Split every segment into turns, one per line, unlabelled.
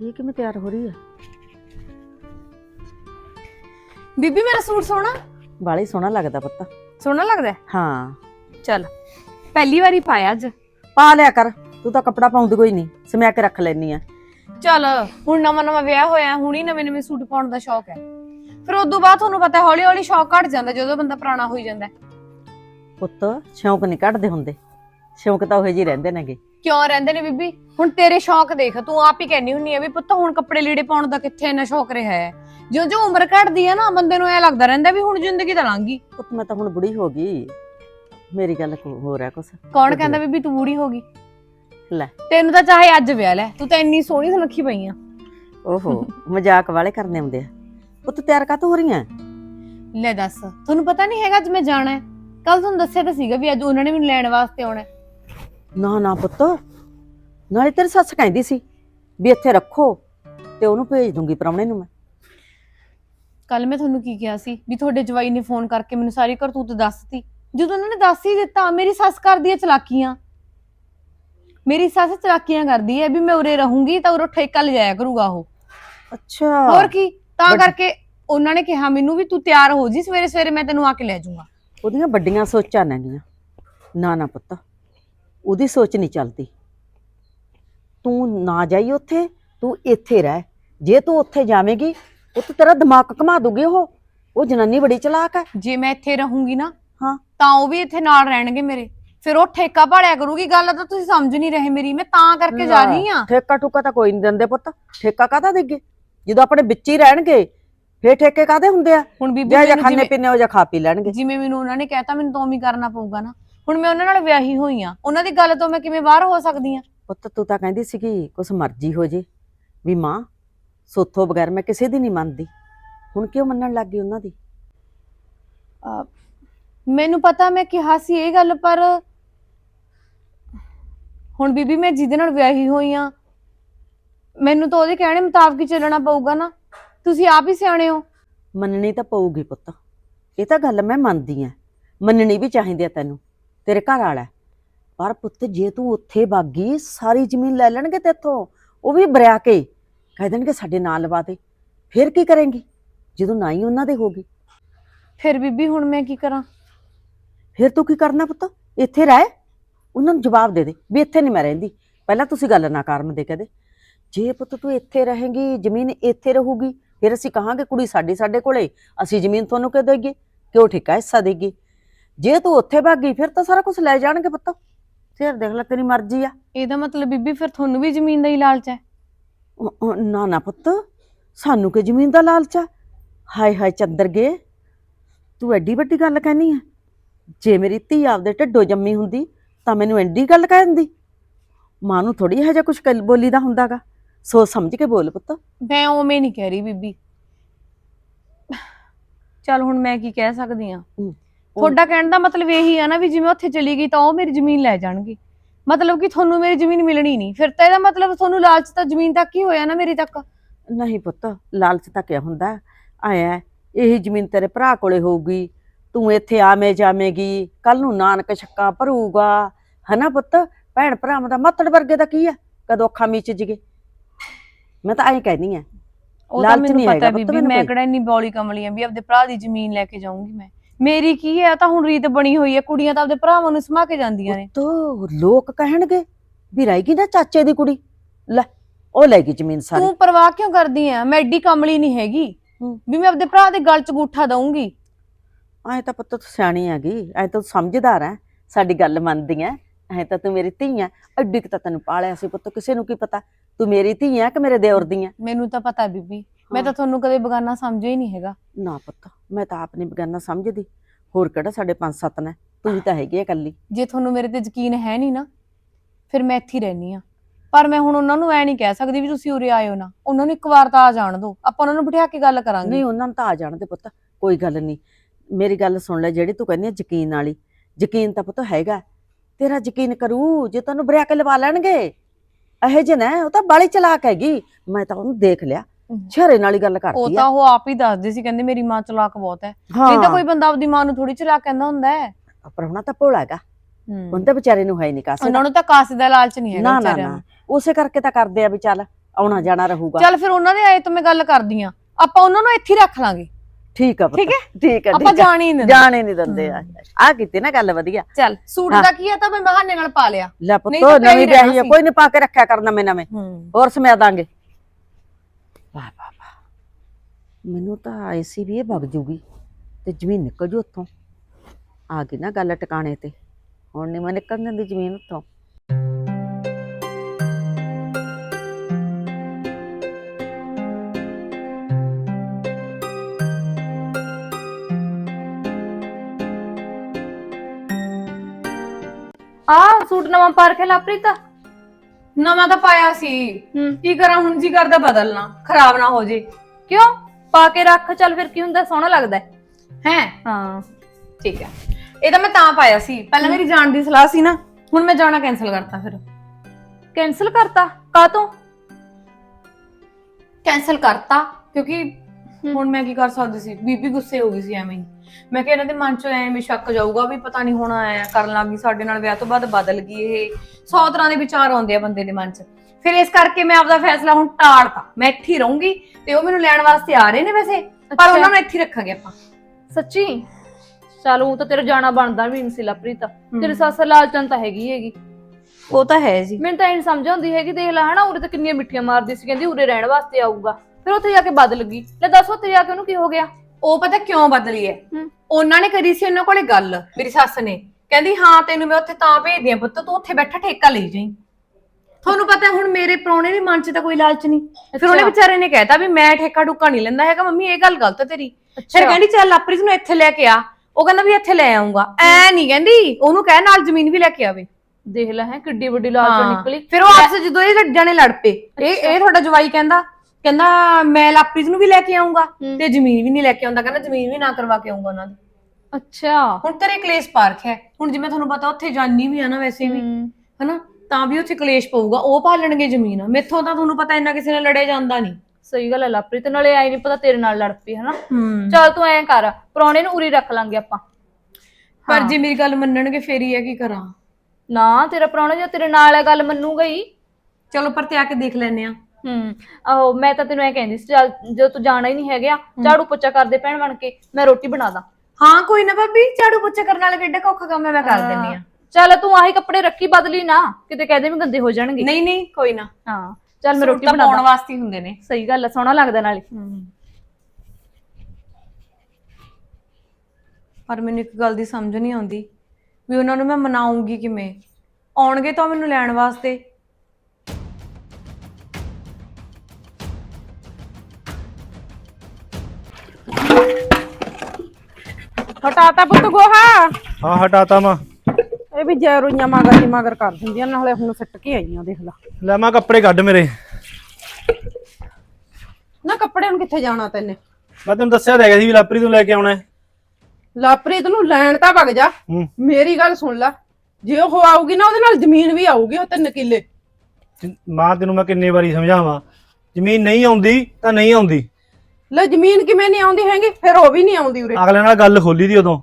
ਇਹ ਕਿਵੇਂ ਤਿਆਰ ਹੋ ਰਹੀ ਹੈ
ਬੀਬੀ ਮੇਰਾ ਸੂਟ ਸੋਹਣਾ?
ਬਾਲੀ ਸੋਹਣਾ ਲੱਗਦਾ ਪੁੱਤ।
ਸੋਹਣਾ ਲੱਗਦਾ ਹੈ?
ਹਾਂ।
ਚੱਲ ਪਹਿਲੀ ਵਾਰੀ ਪਾਇਆ ਅੱਜ।
ਪਾ ਲਿਆ ਕਰ ਤੂੰ ਤਾਂ ਕੱਪੜਾ ਪਾਉਂਦੀ ਕੋਈ ਨਹੀਂ ਸਮਿਆ ਕੇ ਰੱਖ ਲੈਣੀ ਆ।
ਚੱਲ ਹੁਣ ਨਵਾਂ ਨਵਾਂ ਵਿਆਹ ਹੋਇਆ ਹੁਣ ਹੀ ਨਵੇਂ ਨਵੇਂ ਸੂਟ ਪਾਉਣ ਦਾ ਸ਼ੌਕ ਹੈ। ਫਿਰ ਉਦੋਂ ਬਾਅਦ ਤੁਹਾਨੂੰ ਪਤਾ ਹੌਲੀ ਹੌਲੀ ਸ਼ੌਕ ਘਟ ਜਾਂਦਾ ਜਦੋਂ ਬੰਦਾ ਪੁਰਾਣਾ ਹੋਈ ਜਾਂਦਾ ਹੈ।
ਪੁੱਤ ਸ਼ੌਂਕ ਨਹੀਂ ਕੱਢਦੇ ਹੁੰਦੇ। ਸ਼ੌਂਕ ਤਾਂ ਉਹੇ ਜੀ ਰਹਿੰਦੇ ਨੇਗੇ।
ਕਿਉਂ ਰਹਿੰਦੇ ਨੇ ਬੀਬੀ? ਹੁਣ ਤੇਰੇ ਸ਼ੌਕ ਦੇਖ ਤੂੰ ਆਪ ਹੀ ਕਹਿਨੀ ਹੁੰਨੀ ਆ ਵੀ ਪੁੱਤ ਹੁਣ ਕੱਪੜੇ ਲੀੜੇ ਪਾਉਣ ਦਾ ਕਿੱਥੇ ਇੰਨਾ ਸ਼ੌਕ ਰਿਹਾ ਹੈ? ਜਿਉਂ ਜਿਉਂ ਉਮਰ ਘਟਦੀ ਹੈ ਨਾ ਬੰਦੇ ਨੂੰ ਐ ਲੱਗਦਾ ਰਹਿੰਦਾ ਵੀ ਹੁਣ ਜ਼ਿੰਦਗੀ ਤਾਂ ਲੰਘ ਗਈ।
ਪੁੱਤ ਮੈਂ ਤਾਂ ਹੁਣ ਬੁੜੀ ਹੋ ਗਈ। ਮੇਰੀ ਗੱਲ ਕੋ- ਹੋਰ ਹੈ ਕੁਛ?
ਕੌਣ ਕਹਿੰਦਾ ਬੀਬੀ ਤੂੰ ਬੂੜੀ ਹੋ ਗਈ?
ਲੈ।
ਤੈਨੂੰ ਤਾਂ ਚਾਹੇ ਅੱਜ ਵਿਆਹ ਲੈ ਤੂੰ ਤਾਂ ਇੰਨੀ ਸੋਹਣੀ ਸੁਨੱਖੀ ਪਈ ਆ।
ਓਹੋ ਮਜ਼ਾਕ ਵਾਲੇ ਕਰਨੇ ਹੁੰਦੇ ਆ। ਪੁੱਤ ਤਿਆਰ ਕਾਤੋਂ ਹੋ ਰਹੀਆਂ?
ਲੈ ਦੱਸ ਤੁਹਾਨੂੰ ਪਤਾ ਨਹੀਂ ਹੈਗਾ ਅੱਜ ਮੈਂ ਜਾਣਾ ਹੈ? ਕੱਲ ਤੁਹਾਨੂੰ ਦੱਸਿਆ ਤਾਂ ਸੀਗਾ ਵੀ ਅੱਜ ਉਹਨਾਂ ਨੇ ਮੈਨੂੰ ਲੈਣ ਵਾਸਤੇ ਆਉਣਾ ਹੈ।
ਨਾ ਨਾ ਪੁੱਤ। ਨਾਲੇ ਤੇਰੀ ਸੱਸ ਕਹਿੰਦੀ ਸੀ ਵੀ ਇੱਥੇ ਰੱਖੋ ਤੇ ਉਹਨੂੰ ਭੇਜ ਦੂੰਗੀ ਪ੍ਰਾਹੁਣੇ ਨੂੰ ਮੈਂ।
ਕੱਲ ਮੈਂ ਤੁਹਾਨੂੰ ਕੀ ਕਿਹਾ ਸੀ? ਵੀ ਤੁਹਾਡੇ ਜਵਾਈ ਨੇ ਫੋਨ ਕਰਕੇ ਮੈਨੂੰ ਸਾਰੀ ਕਰਤੂਤ ਦੱਸਤੀ। ਜਦੋਂ ਉਹਨਾਂ ਨੇ ਦੱਸ ਹੀ ਦਿੱਤਾ ਮੇਰੀ ਸੱਸ ਕਰਦੀ ਹੈ ਚਲਾਕੀਆਂ। ਮੇਰੀ ਸੱਸ ਚਲਾਕੀਆਂ ਕਰਦੀ ਹੈ ਵੀ ਮੈਂ ਉਰੇ ਰਹੂੰਗੀ ਤਾਂ ਉਰੋਂ ਠੇਕਾ ਲਿਜਾਇਆ ਕਰੂਗਾ ਉਹ।
ਅੱਛਾ।
ਹੋਰ ਕੀ? ਤਾਂ ਕਰਕੇ ਉਹਨਾਂ ਨੇ ਕਿਹਾ ਮੈਨੂੰ ਵੀ ਤੂੰ ਤਿਆਰ ਹੋ ਜੀ ਸਵੇਰੇ ਸਵੇਰੇ ਮੈਂ ਤੈਨੂੰ ਆ ਕੇ ਲੈ ਜਾਊਂਗਾ।
ਉਹਦੀਆਂ ਵੱਡੀਆਂ ਸੋਚਾਂ ਨੇਗੀਆਂ ਨਾ ਨਾ ਪੁੱਤ। ਉਹਦੀ ਸੋਚ ਨਹੀਂ ਚੱਲਦੀ। ਤੂੰ ਨਾ ਜਾਈ ਉੱਥੇ ਤੂੰ ਇੱਥੇ ਰਹਿ। ਜੇ ਤੂੰ ਉੱਥੇ ਜਾਵੇਂਗੀ ਉੱਥੇ ਤੇਰਾ ਦਿਮਾਗ ਘੁਮਾ ਦੂਗੀ ਉਹ। ਉਹ ਜਨਾਨੀ ਬੜੀ ਚਲਾਕ ਹੈ।
ਜੇ ਮੈਂ ਇੱਥੇ ਰਹੂੰਗੀ ਨਾ
ਹਾਂ।
ਤਾਂ ਉਹ ਵੀ ਇੱਥੇ ਨਾਲ ਰਹਿਣਗੇ ਮੇਰੇ। ਫਿਰ ਉਹ ਠੇਕਾ ਭਾਲਿਆ ਕਰੂਗੀ ਗੱਲ ਤਾਂ ਤੁਸੀਂ ਸਮਝ ਨਹੀਂ ਰਹੇ ਮੇਰੀ। ਮੈਂ ਤਾਂ ਕਰਕੇ ਜਾ ਰਹੀ ਆ
ਠੇਕਾ ਠੁਕਾ ਤਾਂ ਕੋਈ ਨਹੀਂ ਦਿੰਦੇ ਪੁੱਤ। ਠੇਕਾ ਕਾਹਦਾ ਦੇਗੇ ਜਦੋਂ ਆਪਣੇ ਵਿੱਚ ਹੀ ਰਹਿਣਗੇ ਫੇਰ ਠੇਕੇ ਕਾਹਦੇ ਹੁੰਦੇ ਆ?
ਹੁਣ ਬੀਬੀ
ਜਾਂ ਖਾਣੇ ਪੀਣੇ ਹੋ ਜਾਂ ਖਾ ਪੀ ਲੈਣਗੇ।
ਜਿਵੇਂ ਮੈਨੂੰ ਉਹਨਾਂ ਨੇ ਕਹਿਤਾ ਮੈਨੂੰ ਤਾਂ ਉਵੇਂ ਹੀ ਕਰਨਾ ਪਊਗਾ ਨਾ। ਹੁਣ ਮੈਂ ਉਹਨਾਂ ਨਾਲ ਵਿਆਹੀ ਹੋਈ ਆ। ਉਹਨਾਂ ਦੀ ਗੱਲ ਤੋਂ ਮੈਂ ਕਿਵੇਂ ਬਾਹਰ ਹੋ ਸਕਦੀ ਆ?
ਪੁੱਤ ਤੂੰ ਤਾਂ ਕਹਿੰਦੀ ਸੀਗੀ ਕੁਛ ਮਰਜ਼ੀ ਹੋ ਜੇ। ਵੀ ਮਾਂ ਸੋਥੋਂ ਬਗੈਰ ਮੈਂ ਕਿਸੇ ਦੀ ਨਹੀਂ ਮੰਨਦੀ। ਹੁਣ ਕਿਉਂ ਮੰਨਣ ਲੱਗ ਗਈ ਉਹਨਾਂ ਦੀ?
ਮੈਨੂੰ ਪਤਾ ਮੈਂ ਕਿਹਾ ਸੀ ਇਹ ਗੱਲ ਪਰ ਹੁਣ ਬੀਬੀ ਮੈਂ ਜਿਹਦੇ ਨਾਲ ਵਿਆਹੀ ਹੋਈ ਆ ਮੈਨੂੰ ਤਾਂ ਉਹਦੇ ਕਹਿਣੇ ਮੁਤਾਬਕ ਹੀ ਚੱਲਣਾ ਪਊਗਾ ਨਾ। ਤੁਸੀਂ ਆਪ ਹੀ ਸਿਆਣੇ ਹੋ।
ਮੰਨਣੀ ਤਾਂ ਪਊਗੀ ਪੁੱਤ। ਇਹ ਤਾਂ ਗੱਲ ਮੈਂ ਮੰਨਦੀ ਆ। ਮੰਨਣੀ ਵੀ ਚਾਹੀਦੀ ਆ ਤੈਨੂੰ। ਤੇਰੇ ਘਰ ਵਾਲਾ। ਪਰ ਪੁੱਤ ਜੇ ਤੂੰ ਉੱਥੇ ਬਾਗੀ ਸਾਰੀ ਜ਼ਮੀਨ ਲੈ ਲੈਣਗੇ ਤੇਥੋਂ। ਉਹ ਵੀ ਬਰਿਆ ਕੇ ਕਹਿ ਦੇਣਗੇ ਸਾਡੇ ਨਾਲ ਲਵਾ ਦੇ। ਫਿਰ ਕੀ ਕਰੇਂਗੀ? ਜਦੋਂ ਨਾ ਹੀ ਉਹਨਾਂ ਦੇ ਹੋਗੀ
ਫਿਰ ਬੀਬੀ ਹੁਣ ਮੈਂ ਕੀ ਕਰਾਂ?
ਫਿਰ ਤੂੰ ਕੀ ਕਰਨਾ ਪੁੱਤ? ਇੱਥੇ ਰਹਿ। ਉਹਨਾਂ ਨੂੰ ਜਵਾਬ ਦੇ ਦੇ ਵੀ ਇੱਥੇ ਨਹੀਂ ਮੈਂ ਰਹਿੰਦੀ। ਪਹਿਲਾਂ ਤੁਸੀਂ ਗੱਲ ਨਾ ਕਰਨ ਦੇ ਕਹਦੇ ਜੇ ਪੁੱਤ ਤੂੰ ਇੱਥੇ ਰਹੇਂਗੀ ਜ਼ਮੀਨ ਇੱਥੇ ਰਹੂਗੀ ਫਿਰ ਅਸੀਂ ਕਹਾਂਗੇ ਕੁੜੀ ਸਾਡੀ ਸਾਡੇ ਕੋਲੇ। ਅਸੀਂ ਜ਼ਮੀਨ ਤੁਹਾਨੂੰ ਕਿਉਂ ਦੇਈਏ? ਕਿਉਂ ਠੇਕਾ ਹਿੱਸਾ ਦੇਈਏ? ਜੇ ਤੂੰ ਉੱਥੇ ਭਾਗੀ ਫਿਰ ਤਾਂ ਸਾਰਾ ਕੁਝ ਲੈ ਜਾਣਗੇ ਪੁੱਤ। ਫਿਰ ਦੇਖ ਲੈ ਤੇਰੀ ਮਰਜ਼ੀ ਆ।
ਇਹਦਾ ਮਤਲਬ ਬੀਬੀ ਫਿਰ ਤੁਹਾਨੂੰ ਵੀ ਜ਼ਮੀਨ ਦਾ ਹੀ ਲਾਲਚ ਹੈ?
ਉਹ- ਉਹ ਨਾ ਨਾ ਪੁੱਤ। ਸਾਨੂੰ ਕਿ ਜ਼ਮੀਨ ਦਾ ਲਾਲਚ ਆ? ਹਾਏ ਹਾਏ ਚੰਦਰ ਗੇ। ਤੂੰ ਐਡੀ ਵੱਡੀ ਗੱਲ ਕਹਿਨੀ ਆ। ਜੇ ਮੇਰੀ ਧੀ ਆਪਦੇ ਢਿੱਡੋਂ ਜੰਮੀ ਹੁੰਦੀ ਤਾਂ ਮੈਨੂੰ ਐਡੀ ਗੱਲ ਕਹਿ ਦਿੰਦੀ। ਮਾਂ ਨੂੰ ਥੋੜੀ ਇਹੋ ਜਿਹਾ ਕੁਝ ਬੋਲੀਦਾ ਹੁੰਦਾਗਾ। ਸੋਚ ਸਮਝ ਕੇ ਬੋਲ ਪੁੱਤ।
ਮੈਂ ਉਵੇਂ ਨਹੀਂ ਕਹਿ ਰਹੀ ਬੀਬੀ। ਚਲ ਹੁਣ ਮੈਂ ਕੀ ਕਹਿ ਸਕਦੀ ਆ?
ਹੂੰ।
ਤੁਹਾਡਾ ਕਹਿਣ ਦਾ ਮਤਲਬ ਇਹੀ ਆ ਨਾ ਵੀ ਜਿਵੇਂ ਉੱਥੇ ਚਲੀ ਗਈ ਤਾਂ ਉਹ ਮੇਰੀ ਜ਼ਮੀਨ ਲੈ ਜਾਣਗੇ। ਮਤਲਬ ਕਿ ਤੁਹਾਨੂੰ ਮੇਰੀ ਜ਼ਮੀਨ ਮਿਲਣੀ ਨਹੀਂ। ਫਿਰ ਤਾਂ ਇਹਦਾ ਮਤਲਬ ਤੁਹਾਨੂੰ ਲਾਲਚ ਤਾਂ ਜ਼ਮੀਨ ਤੱਕ ਹੀ ਹੋਇਆ ਨਾ ਮੇਰੀ ਤੱਕ?
ਨਹੀਂ ਪੁੱਤ ਲਾਲਚ ਤਾਂ ਕਿਆ ਹੁੰਦਾ? ਆਇਆ ਇਹੀ ਜ਼ਮੀਨ ਤੇਰੇ ਭਰਾ ਕੋਲੇ ਹੋਊਗੀ। ਤੂੰ ਇੱਥੇ ਆਵੇਂ ਜਾਵੇਂਗੀ ਕੱਲ ਨੂੰ ਨਾਨਕ ਛੱਕਾ ਭਰੂਗਾ। ਹਨਾ ਪੁੱਤ? ਭੈਣ ਭਰਾਵਾਂ ਦਾ ਮੱਤੜ ਵਰਗੇ ਦਾ ਕੀ ਆ? ਕਦੋਂ ਅੱਖਾਂ ਮੀਚ ਜਗੇ ਮੈਂ ਤਾਂ ਐਂ ਕਹਿਨੀ ਆ
ਉਹ ਤਾਂ ਮੈਨੂੰ ਪਤਾ ਬੀਬੀ ਮੈਂ। ਕਿਹੜਾ ਇੰਨੀ ਬੌਲੀ ਕਮਲੀ ਆ ਵੀ ਆਪਦੇ ਭਰਾ ਦੀ ਜ਼ਮੀਨ ਲੈ ਕੇ ਜਾਊਂਗੀ ਮੈਂ। ਮੇਰੀ ਕੀ ਹੈ? ਤਾਂ ਹੁਣ ਰੀਤ ਬਣੀ ਹੋਈ ਹੈ ਕੁੜੀਆਂ ਤਾਂ ਆਪਦੇ ਭਰਾਵਾਂ ਨੂੰ ਸਮਾ ਕੇ ਜਾਂਦੀਆਂ ਨੇ।
ਤੋ ਲੋਕ ਕਹਿਣਗੇ ਵੀ ਰਹੇਗੀ ਨਾ ਚਾਚੇ ਦੀ ਕੁੜੀ। ਲੈ ਉਹ ਲੈ ਗਈ ਜ਼ਮੀਨ ਸਾਰੀ।
ਤੂੰ ਪਰਵਾਹ ਕਿਉਂ ਕਰਦੀ ਆ ਮੈਂ ਐਡੀ ਕਮਲੀ ਨਹੀਂ ਹੈਗੀ।
ਹੂੰ।
ਵੀ ਮੈਂ ਆਪਦੇ ਭਰਾ ਦੇ ਗਲ 'ਚ ਗੂਠਾ ਦਊਂਗੀ।
ਐ ਤਾਂ ਪੁੱਤ ਤੂੰ ਸਿਆਣੀ ਹੈਗੀ। ਐ ਤਾਂ ਸਮਝਦਾਰ ਐ। ਸਾਡੀ ਗੱਲ ਮੰਨਦੀ ਐ। ਐ ਤਾਂ ਤੂੰ ਮੇਰੀ ਧੀ ਐ। ਐਡੀ ਕੁ ਤਾਂ ਤੈਨੂੰ ਪਾਲਿਆ ਸੀ ਪੁੱਤ ਕਿਸੇ ਨੂੰ ਕੀ ਪਤਾ? ਤੂੰ ਮੇਰੀ ਧੀ ਐ ਕਿ ਮੇਰੇ ਦਿਓਰ ਦੀ ਐ?
ਮੈਨੂੰ ਤਾਂ ਪਤਾ ਬੀਬੀ। ਮੈਂ
ਹਾਂ।
ਤਾਂ ਤੁਹਾਨੂੰ ਕਦੇ ਬਗਾਨਾ ਸਮਝਿਆ ਹੀ ਨਹੀਂ ਹੈਗਾ।
ਨਾ ਪੁੱਤ ਮੈਂ ਤਾਂ ਆਪ ਨਹੀਂ ਬਗਾਨਾ ਸਮਝਦੀ। ਹੋਰ ਕਿਹੜਾ ਸਾਡੇ ਪੰਜ ਸੱਤ ਨੇ? ਤੂੰ ਵੀ ਤਾਂ ਹੈਗੀ ਐ ਇਕੱਲੀ।
ਜੇ ਤੁਹਾਨੂੰ ਮੇਰੇ ਤੇ ਯਕੀਨ ਹੈ ਨਹੀਂ ਨਾ ਫਿਰ ਮੈਂ ਇੱਥੇ ਹੀ ਰਹਿਣੀ ਆ ਪਰ ਮੈਂ ਹੁਣ ਉਹਨਾਂ ਨੂੰ ਐ ਨਹੀਂ ਕਹਿ ਸਕਦੀ ਵੀ ਤੁਸੀਂ ਉਰੇ ਆਇਓ ਨਾ। ਉਹਨਾਂ ਨੂੰ ਇੱਕ ਵਾਰ ਤਾਂ ਆ ਜਾਣ ਦਿਓ। ਆਪਾਂ ਉਹਨਾਂ ਨੂੰ ਬਿਠਾ ਕੇ ਗੱਲ ਕਰਾਂਗੇ।
ਨਹੀਂ ਉਹਨਾਂ ਨੂੰ ਤਾਂ ਆ ਜਾਣ ਦੇ ਪੁੱਤ। ਕੋਈ ਗੱਲ ਨਹੀਂ। ਮੇਰੀ ਗੱਲ ਸੁਣ ਲੈ ਜਿਹੜੀ ਤੂੰ ਕਹਿੰਦੀ ਐ ਯਕੀਨ ਵਾਲੀ। ਯਕੀਨ ਤਾਂ ਪੁੱਤ ਹੈਗਾ। ਤੇਰਾ ਯਕੀਨ ਕਰੂ ਜੇ ਤੈਨੂੰ ਬਰਿਆ ਕੇ ਲਵਾ ਲੈਣਗੇ। ਇਹੋ ਜਿਹੇ ਨੇ ਉਹ ਤਾਂ ਬਾਲੀ ਚਲਾਕ ਹੈਗੀ। ਮੈਂ ਤਾਂ ਉਹਨੂੰ ਦੇਖ ਲਿਆ। ਛਰੇ ਨਾਲ ਹੀ ਗੱਲ
ਉਹ
ਕਰਦੀ
ਤਾਂ
ਆ
ਉਹ ਆਪ ਹੀ ਦੱਸਦੇ ਸੀ ਕਹਿੰਦੇ ਮੇਰੀ ਮਾਂ ਚਲਾਕ ਬਹੁਤ ਹੈ। ਨਹੀਂ ਤਾਂ ਕੋਈ ਬੰਦਾ ਆਪਦੀ ਮਾਂ ਨੂੰ ਥੋੜੀ ਚਲਾਕ ਕਹਿੰਦਾ ਹੁੰਦਾ ਹੈ।
ਪਰਵਣਾ ਤਾਂ ਭੋਲਾ ਹੈਗਾ।
ਹੂੰ।
ਉਹਦੇ ਵਿਚਾਰੇ ਨੂੰ ਹੈ ਨਹੀਂ ਕਾਸੇ
ਉਹਨਾਂ ਨੂੰ ਤਾਂ ਕਾਸੇ ਦਾ ਲਾਲਚ ਨਹੀਂ ਹੈਗਾ
ਨਾ ਨਾ
ਵਿਚਾਰਿਆਂ
ਨਾ।
ਨੂੰ।
ਉਸੇ ਕਰਕੇ ਤਾਂ ਕਰਦੇ ਆ ਵੀ ਚੱਲ ਆਉਣਾ ਜਾਣਾ ਰਹੂਗਾ।
ਚੱਲ ਫਿਰ ਉਹਨਾਂ ਦੇ ਆਏ ਤੋਂ ਮੈਂ ਗੱਲ ਕਰਦੀ ਆ ਆਪਾਂ ਉਹਨਾਂ ਨੂੰ ਇੱਥੇ ਹੀ ਰੱਖ ਲਾਂਗੇ।
ਠੀਕ ਆ ਪੁੱਤ।
ਠੀਕ ਹੈ?
ਠੀਕ ਹੈ
ਆਪਾਂ
ਠੀਕ ਹੈ।
ਜਾਣ ਹੀ ਨਹੀਂ ਦਿੰਦੇ।
ਜਾਣ ਹੀ ਨਹੀਂ ਦਿੰਦੇ ਆ। ਆ ਕੀਤੀ ਨਾ ਗੱਲ ਵਧੀਆ।
ਚੱਲ ਸੂਟ
ਹਾਂ।
ਦਾ ਕੀ ਆ ਤਾਂ ਮੈਂ ਬਹਾਨੇ ਨਾਲ ਪਾ ਲਿਆ।
ਲੈ ਪੁੱਤ
ਨਹੀਂ ਤਾਂ ਹੀ
ਨਵੀਂ ਵਿਆਹੀ ਆ
ਸੀ।
ਕੋਈ ਨਹੀਂ ਪਾ ਕੇ ਰੱਖਿਆ ਕਰ ਨਵੇਂ ਨਵੇਂ।
ਹੂੰ।
ਹੋਰ ਸਮਿਆ ਦਾਂਗੇ ਵਾਹ ਵਾਹ ਵਾਹ ਮੈਨੂੰ ਤਾਂ ਆਈ ਸੀ ਵੀ ਇਹ ਵਗ ਜੂਗੀ ਤੇ ਜ਼ਮੀਨ ਨਿਕਲ ਜੂ ਉੱਥੋਂ। ਆ ਗਈ ਨਾ ਗੱਲ ਟਿਕਾਣੇ ਤੇ। ਹੁਣ ਨਹੀਂ ਮੈਂ ਨਿਕਲਣ ਦਿੰਦੀ ਜ਼ਮੀਨ ਉੱਥੋਂ।
ਆ ਸੂਟ ਨਵਾਂ ਪਾ ਰਖਿਆ ਲਾਪ੍ਰੀਤ?
ਨਵਾਂ ਤਾਂ ਪਾਇਆ ਸੀ। ਕੀ ਕਰਾਂ ਹੁਣ ਜੀ ਕਰਦਾ ਬਦਲਣਾ। ਖਰਾਬ ਨਾ ਹੋ ਜੇ।
ਕਿਉਂ? ਪਾ ਕੇ ਰੱਖ ਚੱਲ ਫਿਰ ਕੀ ਹੁੰਦਾ ਸੋਹਣਾ ਲੱਗਦਾ ਹੈ।
ਹੈ?
ਹਾਂ।
ਠੀਕ ਹੈ। ਇਹ ਤਾਂ ਮੈਂ ਤਾਂ ਪਾਇਆ ਸੀ। ਪਹਿਲਾਂ ਮੇਰੀ ਜਾਣ ਦੀ ਸਲਾਹ ਸੀ ਨਾ ਹੁਣ ਮੈਂ ਜਾਣਾ ਕੈਨਸਲ ਕਰਤਾ ਫਿਰ।
ਕੈਨਸਲ ਕਰਤਾ? ਕਾ ਤੋਂ
ਕੈਨਸਲ ਕਰਤਾ ਕਿਉਂਕਿ ਹੁਣ ਮੈਂ ਕੀ ਕਰ ਸਕਦੀ ਸੀ? ਬੀਬੀ ਗੁੱਸੇ ਹੋ ਗਈ ਸੀ ਐਵੇਂ ਹੀ। ਮੈਂ ਕਿਹਾ ਇਹਨਾਂ ਦੇ ਮਨ ਚ ਐਵੇਂ ਸ਼ੱਕ ਜਾਊਗਾ ਵੀ ਪਤਾ ਨਹੀਂ ਹੁਣ ਆਇਆ ਕਰਨ ਲੱਗੀ ਸਾਡੇ ਨਾਲ ਵਿਆਹ ਤੋਂ ਬਾਅਦ ਬਦਲ ਗਈ ਇਹ। 100 ਤਰ੍ਹਾਂ ਦੇ ਵਿਚਾਰ ਆਉਂਦੇ ਆ ਬੰਦੇ ਦੇ ਮਨ ਚ। ਫਿਰ ਇਸ ਕਰਕੇ ਮੈਂ ਆਪਦਾ ਫੈਸਲਾ ਹੁਣ ਟਾਲਤਾ। ਮੈਂ ਇੱਥੇ ਹੀ ਰਹੂੰਗੀ ਤੇ ਉਹ ਮੈਨੂੰ ਲੈਣ ਵਾਸਤੇ ਆ ਰਹੇ ਨੇ ਵੈਸੇ ਪਰ
ਅੱਛਾ।
ਉਹਨਾਂ ਨੂੰ ਇੱਥੇ ਹੀ ਰੱਖਾਂਗੇ ਆਪਾਂ।
ਸੱਚੀ? ਚੱਲ ਉਹ ਤਾਂ ਤੇਰਾ ਜਾਣਾ ਬਣਦਾ ਵੀ ਨਹੀਂ ਸੀ ਲਾਪ੍ਰੀਤ। ਤੇਰੀ ਸੱਸ ਲਾਲਚਨ ਤਾਂ ਹੈਗੀ ਹੈਗੀ।
ਉਹ ਤਾਂ ਹੈ ਜੀ।
ਮੈਨੂੰ ਤਾਂ ਇਹ ਨੀ ਸਮਝ ਆਉਂਦੀ ਹੈਗੀ ਦੇਖ ਲੈ ਹਨਾ ਉਰੇ ਤਾਂ ਕਿੰਨੀਆਂ ਮਿੱਠੀਆਂ ਮਾਰਦੀ ਸੀ ਕਹਿੰਦੀ ਉਰੇ ਰਹਿਣ ਵਾਸਤੇ ਆਊਗਾ। ਫਿਰ ਉੱਥੇ ਜਾ ਕੇ ਬਦਲ ਗਈ। ਲੈ ਦੱਸ ਉੱਥੇ ਜਾ ਕੇ ਉਹਨੂੰ ਕੀ ਹੋ ਗਿਆ?
ਉਹ ਪਤਾ ਕਿਉਂ ਬਦਲੀ ਹੈ?
ਹੂੰ।
ਉਹਨਾਂ ਨੇ ਕਰੀ ਸੀ ਉਹਨਾਂ ਕੋਲੇ ਗੱਲ ਮੇਰੀ ਸੱਸ ਨੇ। ਕਹਿੰਦੀ ਹਾਂ ਤੈਨੂੰ ਮੈਂ ਉੱਥੇ ਤਾਂ ਭੇਜਦੀ ਆ ਪੁੱਤ ਤੂੰ ਉੱਥੇ ਬੈਠਾ ਠੇਕਾ ਲਈ ਜਾਈਂ। ਤੁਹਾਨੂੰ ਪਤਾ ਹੁਣ ਮੇਰੇ ਪ੍ਰਾਹੁਣੇ ਦੇ ਮਨ 'ਚ ਤਾਂ ਕੋਈ ਲਾਲਚ ਨਹੀਂ। ਫਿਰ ਉਹਨੇ। ਵਿਚਾਰੇ ਨੇ ਕਹਿਤਾ ਵੀ ਮੈਂ ਠੇਕਾ ਡੁੱਕਾ ਨਹੀਂ ਲੈਂਦਾ ਹੈਗਾ ਮੰਮੀ ਇਹ ਗੱਲ ਗਲਤ ਹੈ ਤੇਰੀ। ਫਿਰ। ਕਹਿੰਦੀ ਚੱਲ ਲਾਪਰੀਤ ਨੂੰ ਇੱਥੇ ਲੈ ਕੇ ਆ। ਉਹ ਕਹਿੰਦਾ ਵੀ ਇੱਥੇ ਲੈ ਆਉਂਗਾ ਐ ਨਹੀਂ ਕਹਿੰਦੀ ਉਹਨੂੰ ਕਹਿ ਨਾਲ ਜ਼ਮੀਨ ਵੀ ਲੈ ਕੇ ਆਵੇ।
ਦੇਖ ਲੈ ਹੈ ਕਿੱਡੀ ਵੱਡੀ ਲਾਲਚਨ
ਹਾਂ।
ਨਿਕਲੀ।
ਫਿਰ ਉਹ ਆਪਸ ਜਦੋਂ ਇਹ ਜਾਣੇ ਲੜ ਪਏ। ਇਹ ਇਹ ਤੁਹਾਡਾ ਜਵਾਈ ਕਹਿੰਦਾ ਕਹਿੰਦਾ ਮੈਂ ਲਾਪਰੀਤ ਨੂੰ ਵੀ ਲੈ ਕੇ ਆਉਂਗਾ। ਤੇ ਜ਼ਮੀਨ ਵੀ ਨਹੀਂ ਲੈ ਕੇ ਆਉਂਦਾ। ਕਹਿੰਦਾ ਜ਼ਮੀਨ ਵੀ ਨਾ ਕਰਵਾ ਕੇ ਆਉਂਗਾ ਉਹਨਾਂ ਦੀ।
ਅੱਛਾ।
ਹੁਣ ਤੇਰੇ ਕਲੇਸ਼ ਪਾਰਕ ਹੈ। ਹੁਣ ਜਿਵੇਂ ਤੁਹਾਨੂੰ ਪਤਾ ਉੱਥੇ ਜਾਨੀ ਵੀ ਆ ਨਾ ਵੈਸੇ ਵੀ। ਹਨਾ? ਤਾਂ ਵੀ ਉੱਥੇ ਕਲੇਸ਼ ਪਊਗਾ ਉਹ ਪਾਲਣਗੇ ਜ਼ਮੀਨ। ਮੈਥੋਂ ਤਾਂ ਤੁਹਾਨੂੰ ਪਤਾ ਇੰਨਾ ਕਿਸੇ ਨਾਲ ਲੜਿਆ ਜਾਂਦਾ ਨਹੀਂ।
ਸਹੀ ਗੱਲ ਹੈ ਲਾਪ੍ਰੀਤ ਨਾਲੇ ਆਈ ਨਹੀਂ ਪਤਾ ਤੇਰੇ ਨਾਲ ਲੜ ਪਈ ਹਨਾ?
ਹੂੰ।
ਚੱਲ ਤੂੰ ਐਂ ਕਰ ਪ੍ਰਾਹੁਣੇ ਨੂੰ ਉਰੀ ਰੱਖ ਲਾਂਗੇ ਆਪਾਂ।
ਪਰ ਜੇ ਮੇਰੀ ਗੱਲ ਮੰਨਣਗੇ ਫੇਰ ਹੀ ਹੈ ਕੀ ਕਰਾਂ?
ਨਾ ਤੇਰਾ ਪ੍ਰਾਹੁਣਾ ਜੇ ਤੇਰੇ ਨਾਲ ਹੈ ਗੱਲ ਮੰਨੂਗਾ ਹੀ।
ਚਲੋ ਪਰ ਤੇ ਆ ਕੇ ਦੇਖ ਲੈਨੇ ਆ
ਹੂੰ ਆਹੋ ਮੈਂ ਤਾਂ ਤੈਨੂੰ ਐ ਕਹਿੰਦੀ ਸੀ ਚੱਲ ਜਦੋਂ ਤੂੰ ਜਾਣਾ ਹੀ ਨਹੀਂ ਹੈਗਾ ਝਾੜੂ ਪੋਚਾ ਕਰਦੇ ਭੈਣ ਬਣ ਕੇ ਮੈਂ ਰੋਟੀ ਬਣਾ ਦਾਂ।
ਹਾਂ ਕੋਈ ਨਾ ਭਾਬੀ ਝਾੜੂ ਪੋਚਾ ਕਰਨ ਵਾਲਾ ਕਿੱਡਾ ਔਖਾ ਕੰਮ ਹੈ ਮੈਂ ਕਰ ਦਿੰਨੀ ਆ
ਚੱਲ ਤੂੰ ਆਹੀ ਕੱਪੜੇ ਰੱਖੀ ਬਦਲੀ ਨਾ ਕਿਤੇ ਕਹਦੇ ਵੀ ਗੰਦੇ ਹੋ ਜਾਣਗੇ।
ਨਹੀਂ ਨਹੀਂ ਕੋਈ ਨਾ।
ਹਾਂ ਚੱਲ ਮੈਂ ਰੋਟੀ
ਤਾਂ
ਬਣਾ
ਪਾਉਣ
ਦਾਂ
ਵਾਸਤੇ ਹੀ ਹੁੰਦੇ ਨੇ।
ਸਹੀ ਗੱਲ ਹੈ ਸੋਹਣਾ ਲੱਗਦਾ ਨਾਲੇ।
ਪਰ ਮੈਨੂੰ ਇੱਕ ਗੱਲ ਦੀ ਸਮਝ ਨਹੀਂ ਆਉਂਦੀ ਵੀ ਉਹਨਾਂ ਨੂੰ ਮੈਂ ਮਨਾਉਂਗੀ ਕਿਵੇਂ? ਆਉਣਗੇ ਤਾਂ ਮੈਨੂੰ ਲੈਣ ਵਾਸਤੇ।
ਹਟਾਤਾ ਪੁੱਤ ਗੋਹਾ।
ਹਾਂ ਹਟਾਤਾ ਮੈਂ।
ਇਹ ਵੀ ਜੈ ਰੋਈਆਂ ਮਗਰ ਦੀ ਮਗਰ ਕਰ ਦਿੰਦੀਆਂ ਨਾਲੇ ਹੁਣ ਸਿੱਟ ਕੇ ਆਈਆਂ ਦੇਖ ਲਾ।
ਲੈ ਮੈਂ ਕੱਪੜੇ ਕੱਢ ਮੇਰੇ।
ਨਾ ਕੱਪੜਿਆਂ ਨੂੰ ਕਿੱਥੇ ਜਾਣਾ ਤੈਨੇ?
ਮੈਂ ਤੈਨੂੰ ਦੱਸਿਆ ਤਾਂ ਹੈਗਾ ਸੀ ਵੀ ਲਾਪਰੀ ਤੋਂ ਲੈ ਕੇ ਆਉਣਾ ਹੈ।
ਲਾਪ੍ਰੀਤ ਨੂੰ ਲੈਣ ਤਾਂ ਵਗ ਜਾ।
ਹੂੰ।
ਮੇਰੀ ਗੱਲ ਸੁਣ ਲੈ ਜੇ ਉਹ ਆਊਗੀ ਨਾ ਉਹਦੇ ਨਾਲ ਜ਼ਮੀਨ ਵੀ ਆਊਗੀ ਉਹ ਤਿੰਨ ਕਿੱਲੇ।
ਤੇ ਮਾਂ ਤੈਨੂੰ ਮੈਂ ਕਿੰਨੇ ਵਾਰੀ ਸਮਝਾਵਾਂ ਜ਼ਮੀਨ ਨਹੀਂ ਆਉਂਦੀ ਤਾਂ ਨਹੀਂ ਆਉਂਦੀ।
ਲੈ ਜ਼ਮੀਨ ਕਿਵੇਂ ਨਹੀਂ ਆਉਂਦੀ ਹੈਗੀ? ਫਿਰ ਉਹ ਵੀ ਨਹੀਂ ਆਉਂਦੀ ਉਰੇ।
ਅਗਲੇ ਨਾਲ ਗੱਲ ਖੋਲੀ ਦੀ ਉਦੋਂ।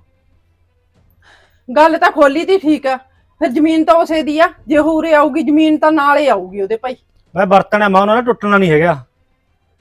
ਗੱਲ ਤਾਂ ਖੋਲੀ ਤੀ ਠੀਕ ਆ। ਫਿਰ ਜ਼ਮੀਨ ਤਾਂ ਉਸੇ ਦੀ ਆ। ਜੇ ਉਹ ਉਰੇ ਆਊਗੀ ਜ਼ਮੀਨ ਤਾਂ ਨਾਲ ਹੀ ਆਊਗੀ ਉਹਦੇ ਭਾਈ।
ਮੈਂ ਵਰਤਣਾ ਮੈਂ ਉਹਨਾਂ ਨਾਲ ਟੁੱਟਣਾ ਨਹੀਂ ਹੈਗਾ।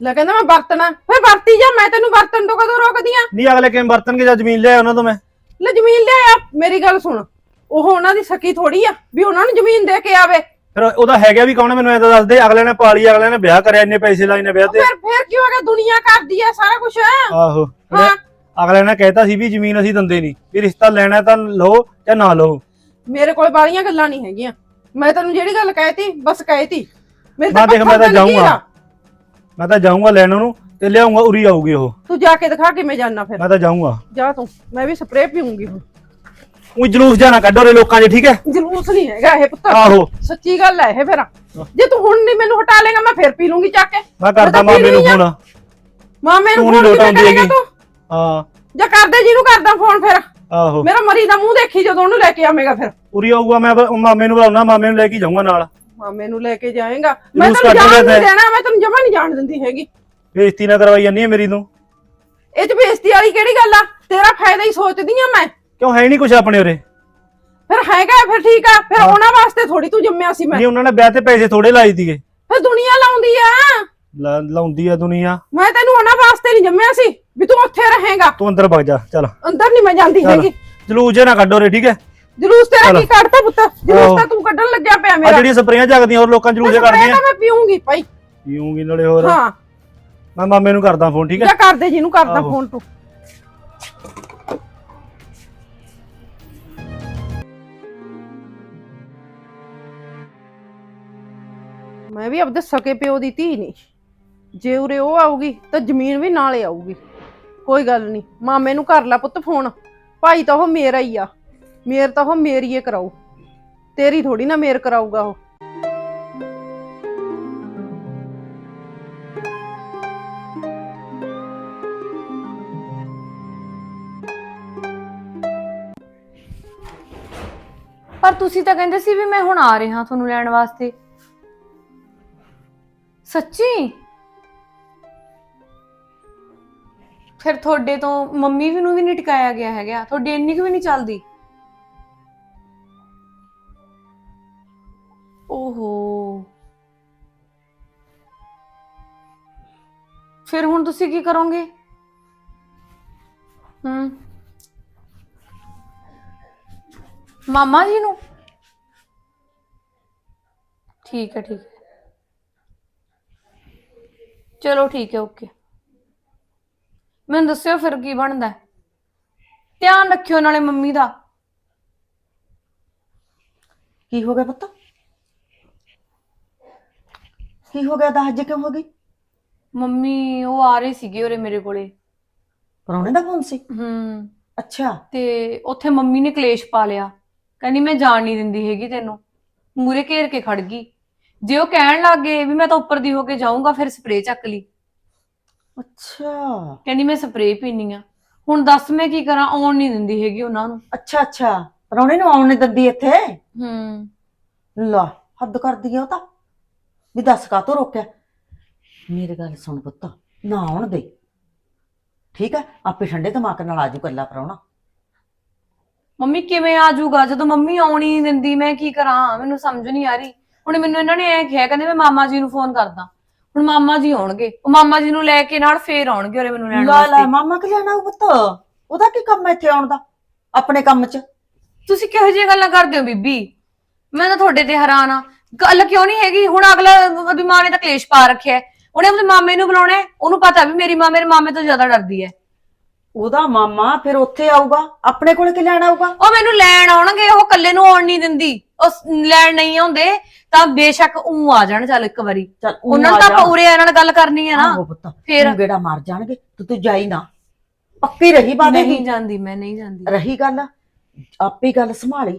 ਲੈ ਕਹਿੰਦਾ ਮੈਂ ਵਰਤਣਾ। ਫਿਰ ਵਰਤੀ ਜਾ ਮੈਂ ਤੈਨੂੰ ਵਰਤਣ ਤੋਂ ਕਦੋਂ ਰੋਕਦੀ ਆ?
ਨਹੀਂ ਅਗਲੇ ਕਿਵੇਂ ਵਰਤਣਗੇ ਜਾਂ ਜ਼ਮੀਨ ਲਿਆ ਉਹਨਾਂ ਤੋਂ ਮੈਂ?
ਲੈ ਜ਼ਮੀਨ ਲਿਆ ਮੇਰੀ ਗੱਲ ਸੁਣ। ਉਹ ਉਹਨਾਂ ਦੀ ਸਕੀ ਥੋੜੀ ਆ ਵੀ ਉਹਨਾਂ ਨੂੰ ਜ਼ਮੀਨ ਦੇ ਕੇ ਆਵੇ।
ਫਿਰ ਉਹਦਾ ਹੈਗਾ ਵੀ ਕੌਣ ਮੈਨੂੰ ਇਹ ਤਾਂ ਦੱਸ ਦੇ। ਅਗਲੇ ਨੇ ਪਾਲੀ ਅਗਲੇ ਨੇ ਵਿਆਹ ਕਰਿਆ ਇੰਨੇ ਪੈਸੇ ਲਾਏ ਨੇ ਵਿਆਹ ਤੇ।
ਫਿਰ ਫਿਰ ਕੀ ਹੋ ਗਿਆ ਦੁਨੀਆ ਕਰਦੀ ਆ ਸਾਰਾ ਕੁਝ
ਆਹੋ।
ਹਾਂ।
ਅਗਲੇ ਨੇ ਕਹਿਤਾ ਸੀ ਵੀ ਜ਼ਮੀਨ ਅਸੀਂ ਦਿੰਦੇ ਨਹੀਂ ਵੀ ਰਿਸ਼ਤਾ ਲੈਣਾ ਤਾਂ ਲਓ ਜਾਂ ਨਾ ਲਓ।
ਮੇਰੇ ਕੋਲ ਬਾਲੀਆਂ ਗੱਲਾਂ ਨਹੀਂ ਹੈਗੀਆਂ। ਮੈਂ ਤੈਨੂੰ ਜਿਹੜੀ ਗੱਲ ਕਹਿਤੀ ਬਸ ਕਹਿਤੀ। ਮੇਰੇ
ਮੈਂ ਦੇਖ, ਮੈਂ ਤਾਂ ਜਾਊਂਗਾ। ਮੈਂ ਤਾਂ ਜਾਊਂਗਾ ਲੈਣ ਉਹਨੂੰ ਤੇ ਲਿਆਉਂਗਾ ਉਰੀ ਆਊਗੀ ਉਹ।
ਤੂੰ ਜਾ ਕੇ ਦਿਖਾ ਕਿਵੇਂ ਜਾਣਾ ਫਿਰ।
ਮੈਂ ਤਾਂ ਜਾਊਂਗਾ।
ਜਾ ਤੂੰ ਮੈਂ ਵੀ ਸਪਰੇਅ ਪੀਉਂਗੀ ਹੁਣ।
ਉਹ ਜਲੂਸ ਜਾਣਾ ਕੱਢੋ ਰੇ ਲੋਕਾਂ 'ਚ ਠੀਕ ਹੈ?
ਜਲੂਸ ਨਹੀਂ ਹੈਗਾ ਇਹ ਪੁੱਤ।
ਆਹੋ।
ਸੱਚੀ ਗੱਲ ਹੈ ਇਹ ਫਿਰ। ਜੇ ਤੂੰ ਹੁਣ ਨਹੀਂ ਮੈਨੂੰ ਹਟਾ ਲੇਗਾ ਮੈਂ ਫਿਰ ਪੀ ਲੂੰਗੀ ਚੱਕ ਕੇ।
ਮੈਂ ਕਰਦਾ ਮਾਮੇ ਨੂੰ। ਫੋਨ।
ਮਾਮੇ ਨੂੰ ਫੋਨ ਕਿਵੇਂ ਕਰੇਗਾ। ਤੂੰ?
ਹਾਂ।
ਜਾਂ ਕਰਦੇ ਜਿਹਨੂੰ ਕਰਦਾ ਫੋਨ ਫਿਰ।
ਆਹੋ।
ਮੇਰਾ ਮਰੀ ਦਾ ਮੂੰਹ ਦੇਖੀ ਜਦੋਂ ਉਹਨੂੰ ਲੈ ਕੇ ਆਵੇਂਗਾ ਫਿਰ।
ਉਰੀ ਆਊਗਾ ਮੈਂ ਬ- ਮਾਮੇ ਨੂੰ ਬੁਲਾਉਣਾ ਮਾਮੇ ਨੂੰ ਲੈ ਕੇ ਜਾਊਂਗਾ ਨਾਲ।
ਮਾਮੇ ਨੂੰ ਲੈ ਕੇ ਜਾਏਗਾ। ਮੈਂ ਤੈਨੂੰ
ਕੱਢ
ਜਾਣ ਨਹੀਂ ਦੇਣਾ ਮੈਂ ਤੈਨੂੰ ਜਮਾ ਨਹੀਂ ਜਾਣ ਦਿੰਦੀ ਹੈਗੀ।
ਬੇਇੱਜ਼ਤੀ ਨਾ ਕਰਵਾਈ ਜਾਂਦੀ ਹੈ ਮੇਰੀ ਨੂੰ।
ਇਹ ਚ ਬੇਇੱਜ਼ਤੀ ਵਾਲੀ ਕਿਹੜੀ ਗੱਲ ਆ? ਤੇਰਾ ਫਾਇਦਾ ਹੀ ਸੋਚਦੀ ਆ ਮੈਂ।
ਕਿਉਂ ਹੈ ਨਹੀਂ ਕੁਛ ਆਪਣੇ ਉਰੇ?
ਫਿਰ ਹੈਗਾ ਫਿਰ ਠੀਕ ਆ। ਫਿਰ ਉਹਨਾਂ ਵਾਸਤੇ ਥੋੜੀ ਤੂੰ ਜੰਮਿਆ ਸੀ ਮੈਂ।
ਨਹੀਂ ਉਹਨਾਂ ਨੇ ਵਿਆਹ ਤੇ ਪੈਸੇ ਥੋੜੇ ਲਾਏ ਸੀਗੇ।
ਫਿਰ ਦੁਨੀਆ ਲਾਉਂਦੀ ਆ।
ਲਾ- ਲਾਉਂਦੀ ਆ ਦੁਨੀਆ।
ਮੈਂ ਤੈਨੂੰ ਉਹਨਾਂ ਵਾਸਤੇ ਨਹੀਂ ਜੰਮਿਆ ਸੀ ਵੀ ਤੂੰ ਉੱਥੇ ਰਹੇਗਾ।
ਤੂੰ ਅੰਦਰ ਵਗ ਜਾ ਚੱਲ।
ਅੰਦਰ ਨਹੀਂ ਮੈਂ ਜਾਂਦੀ
ਚੱਲ।
ਹੈਗੀ।
ਜਲੂਸ ਜੇ ਨਾ ਕੱਢੋ ਰੇ ਠੀਕ ਹੈ?
ਜਲੂਸ ਤੇਰਾ
ਚੱਲ।
ਕੀ ਕੱਢਤਾ ਪੁੱਤ?
ਆਹੋ।
ਜਲੂਸ ਤਾਂ ਤੂੰ ਕੱਢਣ ਲੱਗਿਆ ਪਿਆ
ਆ
ਮੇਰਾ
ਜਿਹੜੀਆਂ ਸਪਰੇਆਂ ਜਗਦੀਆਂ ਹੋਰ ਲੋਕਾਂ ਜਲੂਸੇ
ਸਪਰੇਅ
ਕੱਢਦੀਆਂ।
ਤਾਂ ਮੈਂ ਪੀਉਂਗੀ ਭਾਈ।
ਪੀਉਂਗੀ ਨਾਲੇ ਹੋਰ।
ਹਾਂ।
ਮੈਂ ਮਾਮੇ ਨੂੰ ਕਰਦਾ ਫੋਨ ਠੀਕ ਹੈ?
ਜਾ ਕਰਦੇ ਜਿਹਨੂੰ ਕਰਦਾ
ਆਹੋ।
ਫੋਨ ਤੂੰ। ਮੈਂ ਵੀ ਆਪਦੇ ਸਕੇ ਪਿਓ ਦੀ ਧੀ ਨਹੀਂ ਜੇ ਉਰੇ ਉਹ ਆਊਗੀ ਤਾਂ ਜ਼ਮੀਨ ਵੀ ਨਾਲੇ ਆਊਗੀ। ਕੋਈ ਗੱਲ ਨਹੀਂ, ਮਾਮੇ ਨੂੰ ਕਰ ਲੈ ਪੁੱਤ ਫੋਨ। ਭਾਈ ਤਾਂ ਉਹ ਮੇਰਾ ਹੀ ਆ। ਮੇਰ ਤਾਂ ਉਹ ਮੇਰੀ ਏ ਕਰਾਊ। ਤੇਰੀ ਥੋੜੀ ਨਾ ਮੇਰ ਕਰਾਊਗਾ ਉਹ।
ਪਰ ਤੁਸੀਂ ਤਾਂ ਕਹਿੰਦੇ ਸੀ ਵੀ ਮੈਂ ਹੁਣ ਆ ਰਿਹਾ ਤੁਹਾਨੂੰ ਲੈਣ ਵਾਸਤੇ। ਸੱਚੀ? ਫਿਰ ਤੁਹਾਡੇ ਤੋਂ ਮੰਮੀ ਵੀ ਨੂੰ ਵੀ ਨਹੀਂ ਟਿਕਾਇਆ ਗਿਆ ਹੈਗਾ। ਤੁਹਾਡੀ ਇੰਨੀ ਕੁ ਵੀ ਨਹੀਂ ਚੱਲਦੀ। ਓਹੋ। ਫਿਰ ਹੁਣ ਤੁਸੀਂ ਕੀ ਕਰੋਗੇ? ਹੂੰ। ਮਾਮਾ ਜੀ ਨੂੰ? ਠੀਕ ਹੈ ਠੀਕ ਹੈ। ਚਲੋ ਠੀਕ ਹੈ, ਓਕੇ। ਮੈਨੂੰ ਦੱਸਿਓ ਫਿਰ ਕੀ ਬਣਦਾ ਹੈ। ਧਿਆਨ ਰੱਖਿਓ ਨਾਲੇ ਮੰਮੀ ਦਾ।
ਕੀ ਹੋ ਗਿਆ ਪੁੱਤ? ਕੀ ਹੋ ਗਿਆ? ਦੱਸ ਜੇ ਕਿਉਂ ਹੋ ਗਈ?
ਮੰਮੀ ਉਹ ਆ ਰਹੇ ਸੀਗੇ ਉਰੇ ਮੇਰੇ ਕੋਲੇ।
ਪਰੌਣੇ ਦਾ ਫੋਨ ਸੀ?
ਹੂੰ।
ਅੱਛਾ।
ਤੇ ਉੱਥੇ ਮੰਮੀ ਨੇ ਕਲੇਸ਼ ਪਾ ਲਿਆ। ਕਹਿੰਦੀ ਮੈਂ ਜਾਣ ਨਹੀਂ ਦਿੰਦੀ ਹੈਗੀ ਤੈਨੂੰ। ਮੂਰੇ ਘੇਰ ਕੇ ਖੜ ਗਈ। ਜੇ ਉਹ ਕਹਿਣ ਲੱਗ ਗਏ ਵੀ ਮੈਂ ਤਾਂ ਉੱਪਰ ਦੀ ਹੋ ਕੇ ਜਾਊਂਗਾ ਫਿਰ ਸਪਰੇਅ ਚੱਕ ਲਈ।
ਅੱਛਾ।
ਕਹਿੰਦੀ ਮੈਂ ਸਪਰੇਅ ਪੀਣੀ ਆ। ਹੁਣ ਦੱਸ ਮੈਂ ਕੀ ਕਰਾਂ ਆਉਣ ਨਹੀਂ ਦਿੰਦੀ ਹੈਗੀ ਉਹਨਾਂ ਨੂੰ।
ਅੱਛਾ ਅੱਛਾ। ਪਰੌਣੇ ਨੂੰ ਆਉਣ ਨਹੀਂ ਦਿੰਦੀ ਇੱਥੇ?
ਹੂੰ।
ਲਾ ਹੱਦ ਕਰਦੀ ਆ ਉਹ ਤਾਂ। ਵੀ ਦੱਸ ਕਾ ਰੋਕਿਆ? ਮੇਰੀ ਗੱਲ ਸੁਣ ਪੁੱਤ ਨਾ ਆਉਣ ਦੇ। ਠੀਕ ਹੈ ਆਪੇ ਠੰਡੇ ਦਿਮਾਗ ਨਾਲ ਆਜੂ ਕੱਲਾ ਪਰੌਣਾ
ਮੰਮੀ ਕਿਵੇਂ ਆ ਜਾਊਗਾ ਜਦੋਂ ਮੰਮੀ ਆਉਣੀ ਨਹੀਂ ਦਿੰਦੀ ਮੈਂ ਕੀ ਕਰਾਂ? ਮੈਨੂੰ ਸਮਝ ਨਹੀਂ ਆ ਰਹੀ। ਹੁਣ ਮੈਨੂੰ ਇਹਨਾਂ ਨੇ ਐ ਕਿਹਾ ਕਹਿੰਦੇ ਮੈਂ ਮਾਮਾ ਜੀ ਨੂੰ ਫੋਨ ਕਰਦਾ। ਹੁਣ ਮਾਮਾ ਜੀ ਆਉਣਗੇ। ਉਹ ਮਾਮਾ ਜੀ ਨੂੰ ਲੈ ਕੇ ਨਾਲ ਫੇਰ ਆਉਣਗੇ ਉਰੇ ਮੈਨੂੰ ਲੈਣ
ਲਾ ਲਾ
ਵਾਸਤੇ।
ਮਾਮਾ ਕਿ ਲੈਣਾ ਉਹ ਪੁੱਤ? ਉਹਦਾ ਕੀ ਕੰਮ ਹੈ ਇੱਥੇ ਆਉਣ ਦਾ? ਆਪਣੇ ਕੰਮ 'ਚ।
ਤੁਸੀਂ ਕਿਹੋ ਜਿਹੀਆਂ ਗੱਲਾਂ ਕਰਦੇ ਹੋ ਬੀਬੀ? ਮੈਂ ਤਾਂ ਤੁਹਾਡੇ ਤੇ ਹੈਰਾਨ ਆ ਗੱਲ ਕਿਉਂ ਨਹੀਂ ਹੈਗੀ? ਹੁਣ ਅਗਲਾ ਉਹਦੀ ਮਾਂ ਨੇ ਤਾਂ ਕਲੇਸ਼ ਪਾ ਰੱਖਿਆ ਹੈ। ਉਹਨੇ ਆਪਣੇ ਮਾਮੇ ਨੂੰ ਬੁਲਾਉਣਾ ਹੈ, ਉਹਨੂੰ ਪਤਾ ਵੀ ਮੇਰੀ ਮਾਂ ਮੇਰੇ ਮਾਮੇ ਤੋਂ ਜ਼ਿਆਦਾ ਡਰਦੀ ਹੈ।
ਉਹਦਾ ਮਾਮਾ ਫਿਰ ਉੱਥੇ ਆਊਗਾ? ਆਪਣੇ ਕੋਲ ਕਿ ਲੈਣ ਆਊਗਾ?
ਉਹ ਮੈਨੂੰ ਲੈਣ ਆਉਣਗੇ ਉਹ ਇਕੱਲੇ ਨੂੰ ਆਉਣ ਨਹੀਂ ਦਿੰਦੀ। ਉਹ ਲੈਣ ਨਹੀਂ ਆਉਂਦੇ ਤਾਂ ਬੇਸ਼ੱਕ ਉਹ ਆ ਜਾਣ ਚੱਲ ਇੱਕ ਵਾਰੀ।
ਚੱਲ ਊਂ
ਉਹਨਾਂ ਨੂੰ
ਆ
ਤਾਂ। ਆਪਾਂ ਉਰੇ ਇਹਨਾਂ ਨਾਲ ਗੱਲ ਕਰਨੀ ਹੈ ਨਾ।
ਪੁੱਤ
ਫਿਰ?
ਗੇੜਾ ਮਾਰ ਜਾਣਗੇ ਤੂੰ ਤੂੰ ਜਾਈ ਨਾ। ਪੱਕੀ ਰਹੀ ਬਾਤ
ਨਹੀਂ ਜਾਂਦੀ ਮੈਂ ਨਹੀਂ ਜਾਂਦੀ।
ਰਹੀ ਗੱਲ? ਆਪੇ ਗੱਲ ਸੰਭਾਲੀ।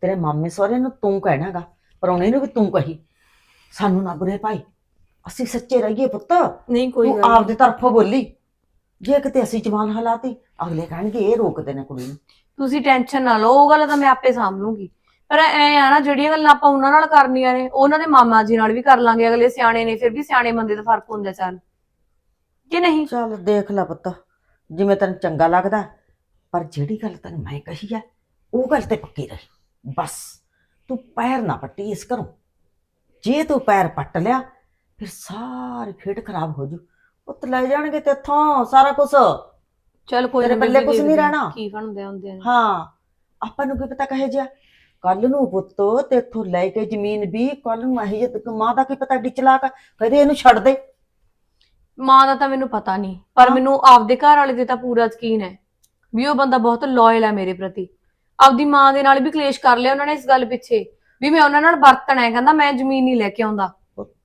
ਤੇਰੇ ਮਾਮੇ ਸਹੁਰੇ ਨੂੰ ਤੂੰ ਕਹਿਣਾਗਾ ਪਰੌਣੇ ਨੂੰ ਵੀ ਤੂੰ ਕਹੀ। ਸਾਨੂੰ ਨਾ ਬੁਰੇ ਭਾਈ। ਅਸੀਂ ਸੱਚੇ ਰਹੀਏ ਪੁੱਤ।
ਨਹੀਂ ਕੋਈ
ਤੂੰ
ਗੱਲ
ਆਪਦੇ ਤਰਫੋਂ ਬੋਲੀ। ਜੇ ਕਿਤੇ ਅਸੀਂ ਜਵਾਨ ਹਲਾਤੀ ਅਗਲੇ ਕਹਿਣਗੇ ਇਹ ਰੋਕਦੇ ਨੇ ਕੁੜੀ ਨੂੰ।
ਤੁਸੀਂ ਟੈਨਸ਼ਨ ਨਾ ਲਓ ਉਹ ਗੱਲ ਤਾਂ ਮੈਂ ਆਪੇ ਸਾਂਭ ਲੂੰਗੀ ਪਰ ਐ ਆ ਨਾ ਜਿਹੜੀਆਂ ਗੱਲਾਂ ਆਪਾਂ ਉਹਨਾਂ ਨਾਲ ਕਰਨੀਆਂ ਨੇ ਉਹਨਾਂ ਦੇ ਮਾਮਾ ਜੀ ਨਾਲ ਵੀ ਕਰ ਲਾਂਗੇ ਅਗਲੇ ਸਿਆਣੇ ਨੇ ਫਿਰ ਵੀ ਸਿਆਣੇ ਬੰਦੇ ਦਾ ਫ਼ਰਕ ਹੁੰਦਾ ਚੱਲ। ਕਿ ਨਹੀਂ?
ਚੱਲ ਦੇਖ ਲੈ ਪੁੱਤ ਜਿਵੇਂ ਤੈਨੂੰ ਚੰਗਾ ਲੱਗਦਾ ਪਰ ਜਿਹੜੀ ਗੱਲ ਤੈਨੂੰ ਮੈਂ ਕਹੀ ਆ ਉਹ ਗੱਲ ਤੇ ਪੱਕੀ ਰਹੀ। ਬਸ ਤੂੰ ਪੈਰ ਨਾ ਪੱਟੀ ਇਸ ਘਰੋਂ। ਜੇ ਤੂੰ ਪੈਰ ਪੱਟ ਲਿਆ ਫਿਰ ਸਾਰੀ ਖੇਡ ਖਰਾਬ ਹੋ ਜੂ। ਪੁੱਤ ਲੈ ਜਾਣਗੇ ਤੇਥੋਂ ਸਾਰਾ ਕੁਝ
ਚੱਲ ਕੋਈ
ਤੇਰੇ
ਨੀ, ਬੀਬੀ
ਕੁਛ ਨੀ
ਦੇਖਦੇ
ਰਹਿਣਾ।
ਕੀ ਬਣਦੇ ਹੁੰਦੇ ਨੇ
ਹਾਂ ਆਪਾਂ ਨੂੰ ਕੀ ਪਤਾ ਕਹੇ ਜਿਆ ਕੱਲ ਨੂੰ ਪੁੱਤ ਤੇਥੋਂ ਲੈ ਕੇ ਜ਼ਮੀਨ ਵੀ ਕੱਲ ਨੂੰ ਇਹ ਜੇ ਮਾਂ ਦਾ ਕੀ ਪਤਾ ਆ, ਕਹਦੇ ਇਹਨੂੰ ਛੱਡ ਦੇ।
ਮਾਂ ਦਾ ਤਾਂ ਮੈਨੂੰ ਪਤਾ ਨਹੀਂ ਪਰ
ਹਾਂ।
ਮੈਨੂੰ ਆਪਦੇ ਘਰ ਵਾਲੇ ਤੇ ਤਾਂ ਪੂਰਾ ਯਕੀਨ ਹੈ ਵੀ ਉਹ ਬੰਦਾ ਬਹੁਤ ਲਾਇਲ ਹੈ ਮੇਰੇ ਪ੍ਰਤੀ। ਆਪਦੀ ਮਾਂ ਦੇ ਨਾਲ ਵੀ ਕਲੇਸ਼ ਕਰ ਲਿਆ ਉਹਨਾਂ ਨੇ ਇਸ ਗੱਲ ਪਿੱਛੇ ਵੀ ਮੈਂ ਉਹਨਾਂ ਨਾਲ ਵਰਤਣਾ ਹੈ ਕਹਿੰਦਾ ਮੈਂ ਜ਼ਮੀਨ ਨਹੀਂ ਲੈ ਕੇ ਆਉਂਦਾ।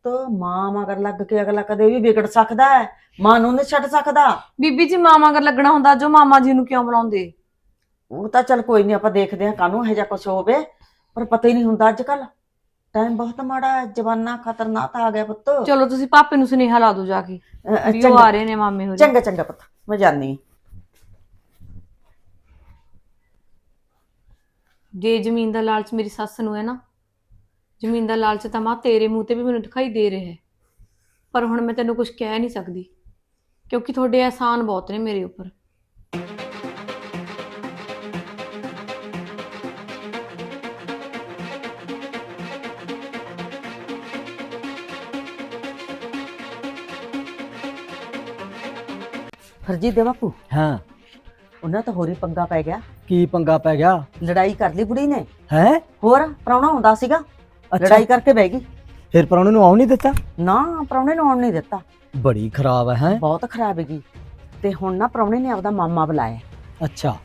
ਮਾਂ ਮਗਰ ਲੱਗ ਕੇ ਅਗਲਾ ਕਦੇ ਵੀ ਵਿਗੜ ਸਕਦਾ ਹੈ। ਮਾਂ ਨੂੰ ਨਹੀਂ ਛੱਡ ਸਕਦਾ।
ਬੀਬੀ ਜੀ ਮਾਂ ਮਗਰ ਲੱਗਣਾ ਹੁੰਦਾ ਜੋ ਮਾਮਾ ਜੀ ਨੂੰ ਕਿਉਂ ਬੁਲਾਉਂਦੇ?
ਉਹ ਤਾਂ ਚੱਲ ਕੋਈ ਨਹੀਂ ਆਪਾਂ ਦੇਖਦੇ ਹਾਂ ਕਾਹਨੂੰ ਇਹੋ ਜਿਹਾ ਕੁਝ ਹੋਵੇ ਪਰ ਪਤਾ ਹੀ ਨਹੀਂ ਹੁੰਦਾ ਅੱਜ ਕੱਲ ਟਾਈਮ ਬਹੁਤ ਮਾੜਾ ਹੈ ਜਵਾਨਾ ਖਤਰਨਾਕ ਆ ਗਿਆ ਪੁੱਤ।
ਚਲੋ ਤੁਸੀਂ ਪਾਪੇ ਨੂੰ ਸੁਨੇਹਾ ਲਾ ਦਿਓ ਜਾ ਕੇ
ਅ, ਅ,
ਵੀ ਉਹ
ਚੰਗਾ।
ਆ ਰਹੇ ਨੇ ਮਾਮੇ ਹੋਰੀ।
ਚੰਗਾ ਚੰਗਾ ਪੁੱਤ ਮੈਂ ਜਾਣੀ
ਜੇ ਜ਼ਮੀਨ ਦਾ ਲਾਲਚ ਮੇਰੀ ਸੱਸ ਨੂੰ ਹੈ ਨਾ ਜ਼ਮੀਨ ਦਾ ਲਾਲਚ ਤਾਂ ਮਾਂ ਤੇਰੇ ਮੂੰਹ ਤੇ ਵੀ ਮੈਨੂੰ ਦਿਖਾਈ ਦੇ ਰਿਹਾ ਹੈ। ਪਰ ਹੁਣ ਮੈਂ ਤੈਨੂੰ ਕੁਝ ਕਹਿ ਨਹੀਂ ਸਕਦੀ ਕਿਉਂਕਿ ਤੁਹਾਡੇ ਅਹਿਸਾਨ ਬਹੁਤ ਨੇ ਮੇਰੇ ਉੱਪਰ।
ਫਰਜੀ ਦੇ ਬਾਪੂ
ਹਾਂ।
ਉਹਨਾਂ ਤਾਂ ਹੋਰੀ ਪੰਗਾ ਪੈ ਗਿਆ?
ਕੀ ਪੰਗਾ ਪੈ ਗਿਆ?
ਲੜਾਈ ਕਰ ਲਈ ਬੁੜੀ ਨੇ?
ਹੈ?
ਹੋਰ ਪ੍ਰਾਹੁਣਾ ਹੁੰਦਾ ਸੀਗਾ? ਲੜਾਈ ਕਰਕੇ ਬਹਿ ਗਈ।
ਫਿਰ ਪਰੌਣੇ ਨੂੰ ਆਉਣ ਨਹੀਂ ਦਿੱਤਾ?
ਨਾ ਪ੍ਰਾਹੁਣੇ ਨੂੰ ਆਉਣ ਨਹੀਂ ਦਿੱਤਾ।
ਬੜੀ ਖਰਾਬ ਹੈ ਹੈ?
ਬਹੁਤ ਖਰਾਬ ਹੈਗੀ। ਤੇ ਹੁਣ ਨਾ ਪ੍ਰਾਹੁਣੇ ਨੇ ਆਪਦਾ ਮਾਮਾ ਬੁਲਾਇਆ।
ਅੱਛਾ।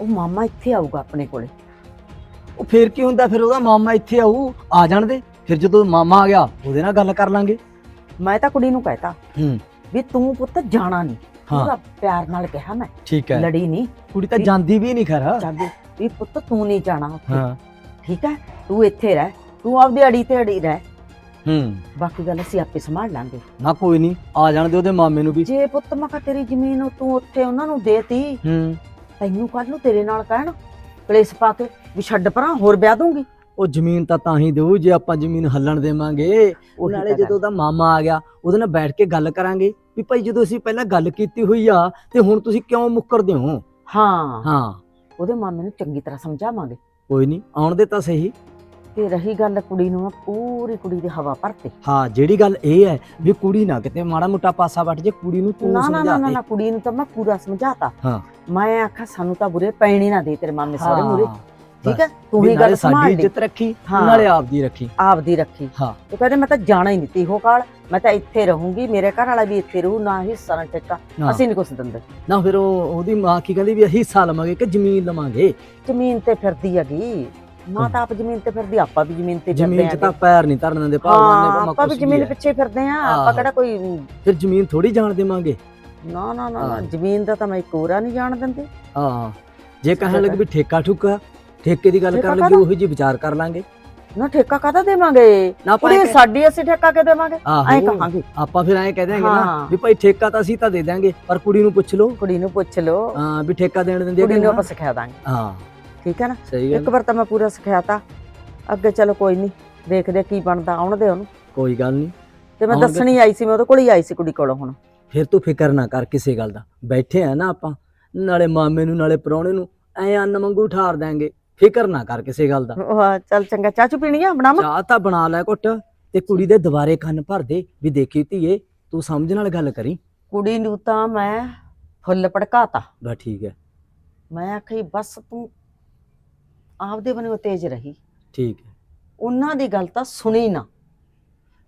ਉਹ ਮਾਮਾ ਇੱਥੇ ਆਊਗਾ ਆਪਣੇ ਕੋਲੇ।
ਉਹ ਫਿਰ ਕੀ ਹੁੰਦਾ? ਫਿਰ ਉਹਦਾ ਮਾਮਾ ਇੱਥੇ ਆਊ ਆ ਜਾਣ ਦੇ। ਫਿਰ ਜਦੋਂ ਮਾਮਾ ਆ ਗਿਆ ਉਹਦੇ ਨਾਲ ਗੱਲ ਕਰ ਲਾਂਗੇ।
ਮੈਂ ਤਾਂ ਕੁੜੀ ਨੂੰ ਕਹਿਤਾ
ਹੂੰ।
ਵੀ ਤੂੰ ਪੁੱਤ ਜਾਣਾ ਨਹੀਂ।
ਹਾਂ।
ਪੂਰਾ ਪਿਆਰ ਨਾਲ ਕਿਹਾ ਮੈਂ।
ਠੀਕ ਹੈ।
ਲੜੀ ਨਹੀਂ।
ਕੁੜੀ ਤਾਂ ਜਾਂਦੀ ਵੀ ਨਹੀਂ ਖਰਾ।
ਜਾਂਦੀ। ਵੀ ਪੁੱਤ ਤੂੰ ਨਹੀਂ ਜਾਣਾ ਉੱਥੇ।
ਹਾਂ।
ਠੀਕ ਹੈ? ਤੂੰ ਇੱਥੇ ਰਹਿ। ਤੂੰ ਆਪਦੀ ਅੜੀ ਤੇ ਅੜੀ ਰਹਿ।
ਹੂੰ।
ਬਾਕੀ ਗੱਲ ਅਸੀਂ ਆਪੇ ਸੰਭਾਲ ਲਾਂਗੇ।
ਨਾ ਕੋਈ ਨਹੀਂ ਆ ਜਾਣ ਦੇ ਉਹਦੇ ਮਾਮੇ ਨੂੰ ਵੀ।
ਜੇ ਪੁੱਤ ਮੈਂ ਕਿਹਾ ਤੇਰੀ ਜ਼ਮੀਨ ਉਹ ਤੂੰ ਉੱਥੇ ਉਹਨਾਂ ਨੂੰ ਦੇਤੀ
ਹੂੰ।
ਤੈਨੂੰ ਕੱਲ ਨੂੰ ਤੇਰੇ ਨਾਲ ਕਹਿਣ ਕਲੇਸ਼ ਪਾ ਕੇ ਵੀ ਛੱਡ ਪਰਾਂ ਹੋਰ ਵਿਆਹ ਦੂੰਗੀ
ਉਹ ਜ਼ਮੀਨ ਤਾਂ ਤਾਂ ਹੀ ਦੇਊ ਜੇ ਆਪਾਂ ਜ਼ਮੀਨ ਹੱਲਣ ਦੇਵਾਂਗੇ।
ਉਹੀ
ਨਾਲੇ
ਤਾਂ ਗੱਲ।
ਜਦੋਂ ਉਹਦਾ ਮਾਮਾ ਆ ਗਿਆ ਉਹਦੇ ਨਾਲ ਬੈਠ ਕੇ ਗੱਲ ਕਰਾਂਗੇ ਵੀ ਭਾਈ ਜਦੋਂ ਅਸੀਂ ਪਹਿਲਾਂ ਗੱਲ ਕੀਤੀ ਹੋਈ ਆ ਤੇ ਹੁਣ ਤੁਸੀਂ ਕਿਉਂ ਮੁੱਕਰਦੇ ਹੋ?
ਹਾਂ।
ਹਾਂ।
ਉਹਦੇ ਮਾਮੇ ਨੂੰ ਚੰਗੀ ਤਰ੍ਹਾਂ ਸਮਝਾਵਾਂਗੇ।
ਕੋਈ ਨਹੀਂ ਆਉਣ ਦੇ ਤਾਂ ਸਹੀ।
ਤੇ ਰਹੀ ਗੱਲ ਕੁੜੀ ਨੂੰ ਮੈਂ ਪੂਰੀ ਕੁੜੀ ਦੀ ਹਵਾ ਭਰਤੇ
ਹਾਂ ਜਿਹੜੀ ਗੱਲ ਇਹ ਹੈ ਵੀ ਕੁੜੀ ਨਾ ਕਿਤੇ ਮਾੜਾ ਮੋਟਾ ਪਾਸਾ ਵੱਟ ਜੇ ਕੁੜੀ ਨੂੰ ਤੂੰ
ਨਾ ਨਾ ਨਾ
ਸਮਝਾ
ਨਾ
ਦੇ।
ਨਾ ਕੁੜੀ ਨੂੰ ਤਾਂ ਮੈਂ ਪੂਰਾ ਸਮਝਾਤਾ।
ਹਾਂ।
ਮੈਂ ਆਖਾ ਸਾਨੂੰ ਤਾਂ ਬੁਰੇ ਪੈਣੀ ਨਾ ਦੇ ਤੇਰੇ ਮਾਮੇ ਸਹੁਰੇ ਮੂਰੇ
ਹਾਂ,
ਠੀਕ ਹੈ? ਤੂੰ ਹੀ ਗੱਲ
ਸਾਡੀ ਇੱਜ਼ਤ ਰੱਖੀ
ਹਾਂ।
ਨਾਲੇ ਆਪਦੀ ਰੱਖੀ।
ਆਪਦੀ ਰੱਖੀ।
ਹਾਂ।
ਉਹ ਕਹਿੰਦੇ ਮੈਂ ਤਾਂ ਜਾਣਾ ਹੀ ਨਹੀਂ ਤੀਹੋ ਕਾਲ ਮੈਂ ਤਾਂ ਇੱਥੇ ਰਹੂੰਗੀ ਮੇਰੇ ਘਰ ਵਾਲਾ ਵੀ ਇੱਥੇ ਰਹੂ ਨਾ ਹੀ ਸਰਨ ਟਿੱਕਾ
ਹਾਂ।
ਅਸੀਂ ਨਹੀਂ ਕੁਛ ਦਿੰਦੇ।
ਨਾ ਫਿਰ ਉਹ ਉਹਦੀ ਮਾਂ ਕੀ ਕਹਿੰਦੀ ਵੀ ਅਸੀਂ ਹਿੱਸਾ ਲਵਾਂਗੇ ਕਿ ਜ਼ਮੀਨ ਲਵਾਂਗੇ?
ਜ਼ਮੀਨ ਤੇ ਫਿਰਦੀ ਹੈਗੀ। ਮਾਂ ਤਾਂ ਆਪ ਜ਼ਮੀਨ ਤੇ ਫਿਰਦੀ ਆਪਾਂ ਵੀ ਜ਼ਮੀਨ ਤੇ ਫਿਰਦੇ
ਜ਼ਮੀਨ 'ਚ ਤਾਂ ਪੈਰ ਨਹੀਂ ਧਰਨ ਦਿੰਦੇ ਭਾਵੇਂ
ਹਾਂ
ਭਾਵੇਂ
ਆਪਾਂ ਵੀ ਜ਼ਮੀਨ
ਹੈ।
ਪਿੱਛੇ ਫਿਰਦੇ ਆ ਆਪਾਂ। ਕਿਹੜਾ ਕੋਈ
ਫਿਰ ਜ਼ਮੀਨ ਥੋੜੀ ਜਾਣ ਦੇਵਾਂਗੇ
ਨਾ ਨਾ ਨਾ ਨਾ,
ਹਾਂ।
ਜ਼ਮੀਨ ਦਾ ਤਾਂ ਮੈਂ ਕੋਰਾ ਨਹੀਂ ਜਾਣ ਦਿੰਦੇ
ਹਾਂ ਜੇ ਕਹਿਣ ਲੱਗੇ ਵੀ ਠੇਕਾ ਠੁਕਾ ਠੇਕੇ ਦੀ ਗੱਲ
ਠੇਕਾ
ਕਰਨ ਲੱਗੇ
ਕਾਹਦਾ?
ਉਹੀ ਜੀ ਵਿਚਾਰ ਕਰ ਲਾਂਗੇ
ਨਾ ਠੇਕਾ ਕਾਹਦਾ ਦੇਵਾਂਗੇ
ਨਾ ਆਪਾਂ
ਕੁੜੀ
ਐਂ ਕਹਿ-
ਸਾਡੀ ਅਸੀਂ ਠੇਕਾ ਕੇ ਦੇਵਾਂਗੇ ਐਂ
ਆਹੋ
ਕਹਾਂਗੇ
ਆਪਾਂ ਫਿਰ ਐਂ ਕਹਿ ਦਿਆਂਗੇ ਨਾ
ਹਾਂ।
ਵੀ ਭਾਈ ਠੇਕਾ ਤਾਂ ਅਸੀਂ ਤਾਂ ਦੇ ਦਾਂਗੇ ਪਰ ਕੁੜੀ ਨੂੰ ਪੁੱਛ ਲਓ
ਕੁੜੀ ਨੂੰ ਪੁੱਛ ਲਓ
ਹਾਂ ਵੀ ਠੇਕਾ ਦੇਣ ਦਿੰਦੇ
ਕੁੜੀ ਨੂੰ
ਨਾ?
ਆਪਾਂ ਸਿਖਾ ਦਾਂਗੇ
ਹਾਂ
ਠੀਕ ਹੈ ਨਾ?
ਸਹੀ
ਇੱਕ ਵਾਰ ਤਾਂ ਮੈਂ ਪੂਰਾ ਸਿਖਾਤਾ। ਅੱਗੇ ਚਲੋ ਕੋਈ ਨਹੀਂ ਦੇਖਦੇ ਕੀ ਬਣਦਾ ਆਉਣ ਦੇ ਉਹਨੂੰ।
ਕੋਈ ਗੱਲ ਨਹੀਂ
ਤੇ ਮੈਂ
ਆਉਣ ਦੇ-
ਦੱਸਣੀ ਆਈ ਸੀ ਮੈਂ ਉਹਦੇ ਕੋਲ ਹੀ ਆਈ ਸੀ ਕੁੜੀ ਕੋਲੋਂ ਹੁਣ।
ਫਿਰ ਤੂੰ ਫਿਕਰ ਨਾ ਕਰ ਕਿਸੇ ਗੱਲ ਦਾ। ਬੈਠੇ ਆ ਨਾ ਆਪਾਂ ਨਾਲੇ ਮਾਮੇ ਨੂੰ ਨਾਲੇ ਪ੍ਰਾਹੁਣੇ ਨੂੰ ਐ ਅੰਨ ਵਾਂਗੂ ਠਾਰ ਦਾਂਗੇ ਫਿਕਰ ਨਾ ਕਰ ਕਿਸੇ ਗੱਲ ਦਾ।
ਉਹ ਚੱਲ ਚੰਗਾ ਚਾਹ ਚੂ ਪੀਣੀ ਆ? ਬਣਾਵਾਂ
ਚਾਹ ਤਾਂ ਬਣਾ ਲੈ ਘੁੱਟ ਤੇ ਕੁੜੀ ਦੇ ਦੁਬਾਰੇ ਕੰਨ ਭਰ ਦੇ ਵੀ ਦੇਖੀ ਧੀਏ ਤੂੰ ਸਮਝ ਨਾਲ ਗੱਲ ਕਰੀ।
ਕੁੜੀ ਨੂੰ ਤਾਂ ਮੈਂ ਫੁੱਲ ਭੜਕਾਤਾ।
ਬਸ ਠੀਕ ਹੈ।
ਮੈਂ ਆਖੀ ਬਸ ਤੂੰ ਆਪਦੇ ਬਣੇ ਤੇਜ਼ ਰਹੀ।
ਠੀਕ ਹੈ।
ਉਹਨਾਂ ਦੀ ਗੱਲ ਤਾਂ ਸੁਣੀ ਨਾ।